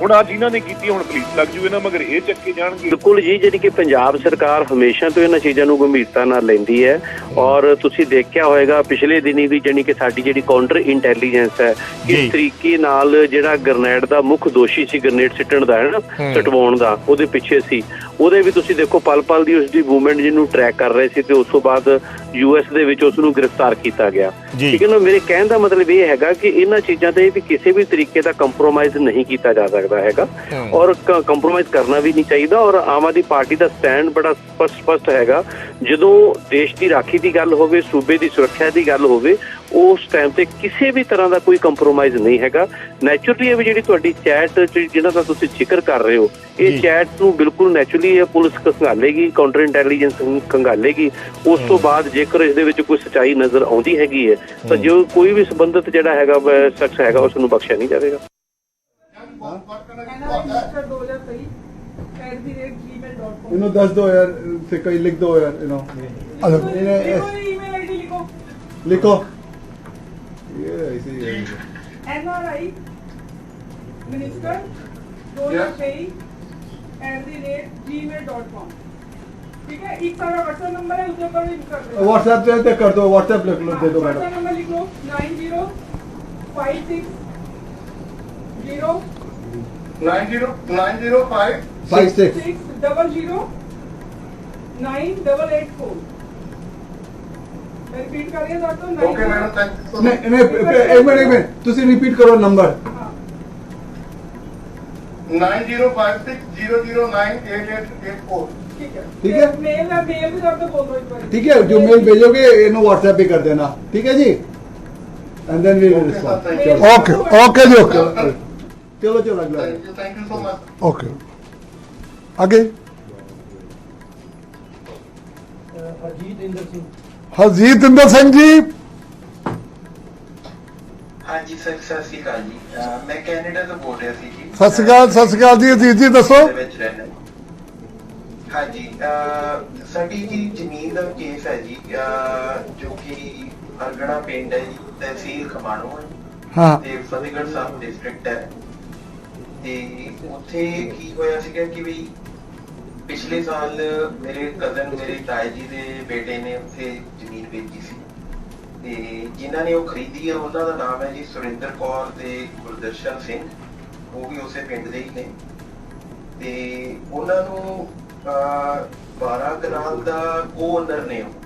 ਹੁਣ ਆ ਜਿਨ੍ਹਾਂ ਨੇ ਕੀਤੀ ਹੁਣ ਪੁਲਿਸ ਲੱਗ ਜੂ ਇਹਨਾਂ ਮਗਰ ਇਹ ਚੱਕੇ ਜਾਣਗੇ। ਬਿਲਕੁਲ ਜੀ ਜਿਹੜੀ ਕਿ ਪੰਜਾਬ ਸਰਕਾਰ ਹਮੇਸ਼ਾ ਤੋਂ ਇਹਨਾਂ ਚੀਜ਼ਾਂ ਨੂੰ ਗੰਭੀਰਤਾ ਨਾਲ ਲੈਂਦੀ ਹੈ। ਔਰ ਤੁਸੀਂ ਦੇਖਿਆ ਹੋਵੇਗਾ ਪਿਛਲੇ ਦਿਨੀ ਵੀ ਜਾਣੀ ਕਿ ਸਾਡੀ ਜਿਹੜੀ ਕਾਊਂਟਰ ਇੰਟੈਲੀਜੈਂਸ ਹੈ ਇਸ ਤਰੀਕੇ ਨਾਲ ਜਿਹੜਾ ਗ੍ਰਨੇਡ ਦਾ ਮੁੱਖ ਦੋਸ਼ੀ ਸੀ ਗ੍ਰਨੇਡ ਸਿੱਟਣ ਦਾ ਹੈ ਨਾ ਸਟਵਾਉਣ ਦਾ ਉਹਦੇ ਪਿੱਛੇ ਸੀ। ਉਹਦੇ ਵੀ ਤੁਸੀਂ ਦੇਖੋ ਪਲ ਪਲ ਦੀ ਉਸ ਦੀ ਮੂਵਮੈਂਟ ਜਿਹਨੂੰ ਟਰੈਕ ਕਰ ਰਹੇ ਸੀ ਤੇ ਉਸ ਤੋਂ ਬਾਅਦ ਯੂਐਸ ਦੇ ਵਿੱਚ ਉਸ ਨੂੰ ਗ੍ਰਿਫਤਾਰ ਕੀਤਾ ਗਿਆ। ਠੀਕ ਹੈ ਨਾ ਮੇਰੇ ਕਹਿਣ ਦਾ ਮਤਲਬ ਇਹ ਹੈਗਾ ਕਿ ਇਹਨਾਂ ਚੀਜ਼ਾਂ ਤੇ ਵੀ ਕਿਸੇ ਵੀ ਤਰੀਕੇ ਦਾ ਕੰਪਰੋਮਾਈਜ਼ ਨਹੀਂ ਕੀਤਾ ਜਾ ਸਕਦਾ ਹੈਗਾ। ਔਰ ਕੰਪਰੋਮਾਈਜ਼ ਕਰਨਾ ਵੀ ਨਹੀਂ ਚਾਹੀਦਾ ਔਰ ਆਮ ਆਦਮੀ ਪਾਰਟੀ ਦਾ ਸਟੈਂਡ ਬੜਾ ਸਪਸ਼ਟ ਸਪਸ਼ਟ ਹੈਗਾ। ਜਦੋਂ ਦੇਸ਼ ਦੀ ਰਾਖੀ ਦੀ ਗੱਲ ਹੋਵੇ ਸੂਬੇ ਦੀ ਸੁਰੱਖਿਆ ਦੀ ਗੱਲ ਹੋਵੇ ਉਸ ਟਾਈਮ ਤੇ ਕਿਸੇ ਵੀ ਤਰ੍ਹਾਂ ਦਾ ਕੋਈ ਕੰਪਰੋਮਾਈਜ਼ ਨਹੀਂ ਹੈਗਾ। ਨੈਚੁਰਲੀ ਇਹ ਜਿਹੜੀ ਤੁਹਾਡੀ ਚੈਟ ਜਿਹਨਾਂ ਦਾ ਤੁਸੀਂ ਜ਼ਿਕਰ ਕਰ ਰਹੇ ਹੋ ਇਹ ਚੈਟ ਨੂੰ ਬਿਲਕੁਲ ਨੈਚੁਰਲੀ ਇਹ ਪੁਲਿਸ ਕੰਗਾਲੇਗੀ ਕਾਉਂਟਰ ਇੰਟੈਲੀਜੈਂਸ ਕੰਗਾਲੇਗੀ ਉਸ ਤੋਂ ਬਾਅਦ ਜੇਕਰ ਇਸ ਦੇ ਵਿੱਚ ਕੋਈ ਸਚਾਈ ਨਜ਼ਰ ਆਉਂਦੀ ਹੈਗੀ ਹੈ ਤਾਂ ਜੋ ਕੋਈ ਵੀ ਸੰਬੰਧਿਤ ਜਿਹੜਾ ਹੈਗਾ ਸ਼ਖਸ ਹੈਗਾ ਉਸ ਨੂੰ ਬਖਸ਼ਿਆ ਨਹੀਂ ਜਾਵੇਗਾ। ਇਹਨੂੰ ਦੱਸ ਦਿਓ ਯਾਰ ਤੇ ਕਈ ਲਿਖ ਦਿਓ ਯਾਰ ਇਹਨੂੰ ਇਹਨੇ ਈਮੇਲ ਆਈਡੀ ਲਿਖੋ। ਲਿਖੋ। है एनआरआई मिनिस्टर दो हजार तेईस at the rate gmail dot com ठीक है एक सारा व्हाट्सएप नंबर है उसके ऊपर भी कर दो व्हाट्सएप पे पे कर दो व्हाट्सएप लिख लो दे दो मैडम व्हाट्सएप नंबर लिख लो nine zero five six zero nine zero nine zero five five six six double zero nine double eight four repeat करिए दोस्तों ओके मैडम नहीं नहीं पे- पे- एक मिनट एक मिनट। ਤੁਸੀਂ रिपीट करो number nine zero five six zero zero nine eight eight eight four. ठीक है। ठीक है? मेल मेल भी बोल दो एक बार। ठीक है जो मेल भेजोगे इन्हों व्हाट्सएप पे कर देना। ठीक है जी? And then we will respond okay okay ji okay चलो चलो अगला। Thank you so much okay आगे। हरजीत इंदर सिंह। जी ਹਾਂਜੀ ਸਰ ਸਤਿ ਸ਼੍ਰੀ ਅਕਾਲ ਜੀ। ਅਹ ਮੈਂ ਕੈਨੇਡਾ ਤੋਂ ਬੋਲ ਰਿਹਾ ਸੀ ਜੀ। ਸਤਿ ਸ਼੍ਰੀ ਅਕਾਲ ਸਤਿ ਸ਼੍ਰੀ ਅਕਾਲ ਜੀ ਅਜੀਤ ਜੀ ਦੱਸੋ। ਦੇ ਵਿੱਚ ਹਾਂਜੀ ਅਹ ਸਾਡੀ ਜੀ ਜ਼ਮੀਨ ਦਾ ਕੇਸ ਹੈ ਜੀ। ਅਹ ਜੋ ਕਿ ਅਰਗਣਾ ਪਿੰਡ ਹੈ ਜੀ ਤਹਿਸੀਲ ਖਮਾਣੋ ਹੈ। ਹਾਂ। ਤੇ ਫਤਿਹਗੜ੍ਹ ਸਾਹਿਬ ਡਿਸਟ੍ਰਿਕਟ ਹੈ। ਤੇ ਉੱਥੇ ਕੀ ਹੋਇਆ ਸੀਗਾ ਕਿ ਵੀ ਪਿਛਲੇ ਸਾਲ ਮੇਰੇ ਕਜ਼ਨ ਮੇਰੇ ਤਾਏ ਜੀ ਦੇ ਬੇਟੇ ਨੇ ਉੱਥੇ ਜ਼ਮੀਨ ਵੇਚੀ ਸੀ। ਤੇ ਜਿਨ੍ਹਾਂ ਨੇ ਉਹ ਖਰੀਦੀ ਹੈ ਉਹਨਾਂ ਦਾ ਨਾਮ ਹੈ ਜੀ ਸੁਰਿੰਦਰ ਕੌਰ ਤੇ ਗੁਰਦਰਸ਼ਨ ਸਿੰਘ। ਉਹ ਵੀ ਉਸੇ ਪਿੰਡ ਦੇ ਹੀ ਨੇ। ਤੇ ਉਹਨਾਂ ਨੂੰ ਅਹ, 12 ਕਨਾਲ ਦਾ ਓਨਰ ਨੇ ਉਹ।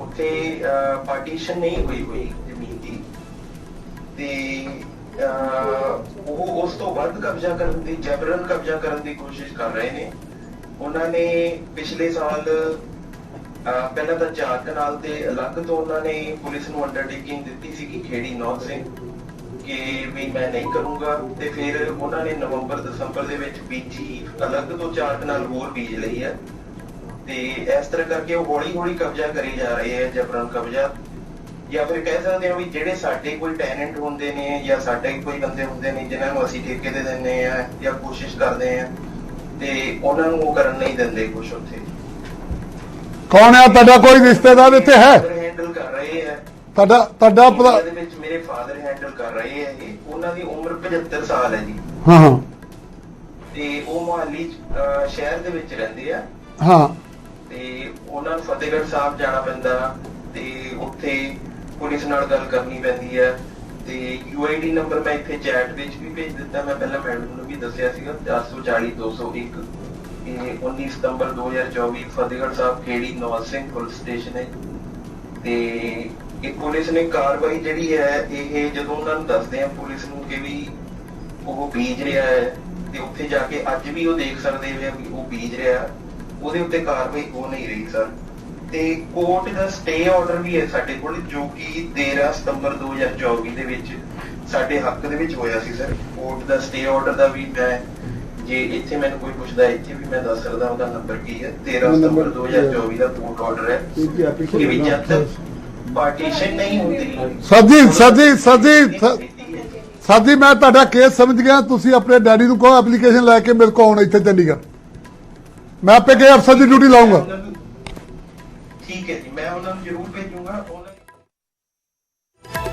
ਉੱਥੇ ਪਾਰਟੀਸ਼ਨ ਨਹੀਂ ਹੋਈ ਹੋਈ ਜ਼ਮੀਨ ਦੀ। ਤੇ ਉਹ ਉਸ ਤੋਂ ਵੱਧ ਕਬਜ਼ਾ ਕਰਨ ਦੀ ਜਬਰਨ ਕਬਜ਼ਾ ਕਰਨ ਦੀ ਕੋਸ਼ਿਸ਼ ਕਰ ਰਹੇ ਨੇ। ਉਹਨਾਂ ਨੇ ਪਿਛਲੇ ਸਾਲ ਪਹਿਲਾਂ ਤਾਂ ਚਾਰ ਕਨਾਲ ਤੇ ਅਲੱਗ ਤੋਂ ਉਹਨਾਂ ਨੇ ਪੁਲਿਸ ਨੂੰ ਅੰਡਰਟੇਕਿੰਗ ਦਿੱਤੀ ਸੀ ਕਿ ਖੇੜੀ ਨੌਤ ਸਿੰਘ ਕਿ ਵੀ ਮੈਂ ਨਹੀਂ ਕਰੂੰਗਾ ਤੇ ਫਿਰ ਉਹਨਾਂ ਨੇ ਨਵੰਬਰ, ਦਸੰਬਰ ਦੇ ਵਿੱਚ ਬੀਜੀ ਅਲੱਗ ਤੋਂ ਚਾਰ ਕਨਾਲ ਹੋਰ ਬੀਜ ਲਈ ਹੈ। ਤੇ ਇਸ ਤਰ੍ਹਾਂ ਕਰਕੇ ਉਹ ਹੌਲੀ ਹੌਲੀ ਕਬਜ਼ਾ ਕਰੀ ਜਾ ਰਹੇ ਹੈ, ਜਬਰਨ ਕਬਜ਼ਾ। ਜਾਂ ਫਿਰ ਕਹਿ ਸਕਦੇ ਹਾਂ ਵੀ ਜਿਹੜੇ ਸਾਡੇ ਕੋਈ ਟੈਨੈਂਟ ਹੁੰਦੇ ਨੇ ਜਾਂ ਸਾਡੇ ਕੋਈ ਬੰਦੇ ਹੁੰਦੇ ਨੇ, ਜਿਨ੍ਹਾਂ ਨੂੰ ਅਸੀਂ ਠੇਕੇ ਤੇ ਦਿੰਨੇ ਆ ਜਾਂ ਕੋਸ਼ਿਸ਼ ਕਰਦੇ ਆ ਤੇ ਉਹਨਾਂ ਨੂੰ ਉਹ ਕਰਨ ਨਹੀਂ ਦਿੰਦੇ ਕੁਝ ਉੱਥੇ। ਕੌਣ ਹੈ ਤੁਹਾਡਾ ਕੋਈ ਰਿਸ਼ਤੇਦਾਰ ਇੱਥੇ ਹੈ? ਹੈਂਡਲ ਕਰ ਰਹੇ ਆ। ਤੁਹਾਡਾ ਤੁਹਾਡਾ ਪਤਾ ਇਹਦੇ ਵਿੱਚ ਮੇਰੇ ਫਾਦਰ ਹੈਂਡਲ ਕਰ ਰਹੇ ਆ ਇਹ। ਉਹਨਾਂ ਦੀ ਉਮਰ 75 ਸਾਲ ਹੈ ਜੀ। ਹਾਂ ਹਾਂ। ਤੇ ਉਹ ਮੁਹਾਲੀ ਸ਼ਹਿਰ ਦੇ ਵਿੱਚ ਰਹਿੰਦੇ ਆ। ਹਾਂ। ਤੇ ਉਹਨਾਂ ਨੂੰ ਫਤਿਹਗੜ੍ਹ ਸਾਹਿਬ ਜਾਣਾ ਪੈਂਦਾ। ਤੇ ਉੱਥੇ ਪੁਲਿਸ ਨਾਲ ਗੱਲ ਕਰਨੀ ਪੈਂਦੀ ਹੈ ਤੇ ਯੂਆਈਡੀ ਨੰਬਰ ਮੈਂ ਇੱਥੇ ਚੈਟ ਵਿੱਚ ਵੀ ਭੇਜ ਦਿੱਤਾ। ਮੈਂ ਪਹਿਲਾਂ ਮੈਡਮ ਨੂੰ ਵੀ ਦੱਸਿਆ ਸੀਗਾ 440 201 ਇਹ 19 ਸਤੰਬਰ 2024 ਫਤਿਹਗੜ੍ਹ ਸਾਹਿਬ ਖੇੜੀ ਨਵਾਜ਼ ਸਿੰਘ ਪੁਲਿਸ ਸਟੇਸ਼ਨ ਹੈ। ਤੇ ਇਹ ਪੁਲਿਸ ਨੇ ਕਾਰਵਾਈ ਜਿਹੜੀ ਹੈ, ਇਹ ਜਦੋਂ ਉਹਨਾਂ ਨੂੰ ਦੱਸਦੇ ਆ ਪੁਲਿਸ ਨੂੰ ਕਿ ਵੀ ਉਹ ਬੀਜ ਰਿਹਾ ਹੈ, ਤੇ ਉੱਥੇ ਜਾ ਕੇ ਅੱਜ ਵੀ ਉਹ ਦੇਖ ਸਕਦੇ ਆ ਵੀ ਉਹ ਬੀਜ ਰਿਹਾ। ਉਹਦੇ ਉੱਤੇ ਕਾਰਵਾਈ ਹੋ ਨਹੀਂ ਰਹੀ, ਸਰ। ਤੇ ਕੋਰਟ ਦਾ ਸਟੇ ਆਰਡਰ ਵੀ ਹੈ ਸਾਡੇ ਕੋਲ ਜੋ ਕਿ 13 ਸਤੰਬਰ 2024 ਦੇ ਵਿੱਚ ਸਾਡੇ ਹੱਕ ਦੇ ਵਿੱਚ ਹੋਇਆ ਸੀ ਸਰ ਕੋਰਟ ਦਾ ਸਟੇ ਆਰਡਰ ਦਾ ਵੀ ਮੈਂ ਜੇ ਇੱਥੇ ਮੈਨੂੰ ਕੋਈ ਪੁੱਛਦਾ ਇੱਥੇ ਵੀ ਮੈਂ ਦੱਸ ਸਕਦਾ ਉਹਦਾ ਨੰਬਰ ਕੀ ਹੈ। 13 ਸਤੰਬਰ 2024 ਦਾ ਕੋਰਟ ਆਰਡਰ ਹੈ? ਕਿ ਵੀ ਜਦ ਤੱਕ ਪਾਰਟੀਸ਼ਨ ਨਹੀਂ ਹੁੰਦੀ। ਸਰ ਜੀ ਸਰ ਜੀ ਸਰ ਜੀ ਸ- ਸਰ ਜੀ ਮੈਂ ਤੁਹਾਡਾ ਕੇਸ ਸਮਝ ਗਿਆ। ਤੁਸੀਂ ਆਪਣੇ ਡੈਡੀ ਨੂੰ ਕਹੋ ਐਪਲੀਕੇਸ਼ਨ ਲੈ ਕੇ ਮੇਰੇ ਕੋਲ ਆਉਣ ਇੱਥੇ ਚੰਡੀਗੜ੍ਹ। ਮੈਂ ਆਪੇ ਕੇ ਅਫਸਰ ਦੀ ਡਿਊਟੀ ਲਾਉਂਗਾ ਠੀਕ ਮੈਂ ਉਹਨਾਂ ਨੂੰ ਜ਼ਰੂਰ ਭੇਜੂੰਗਾ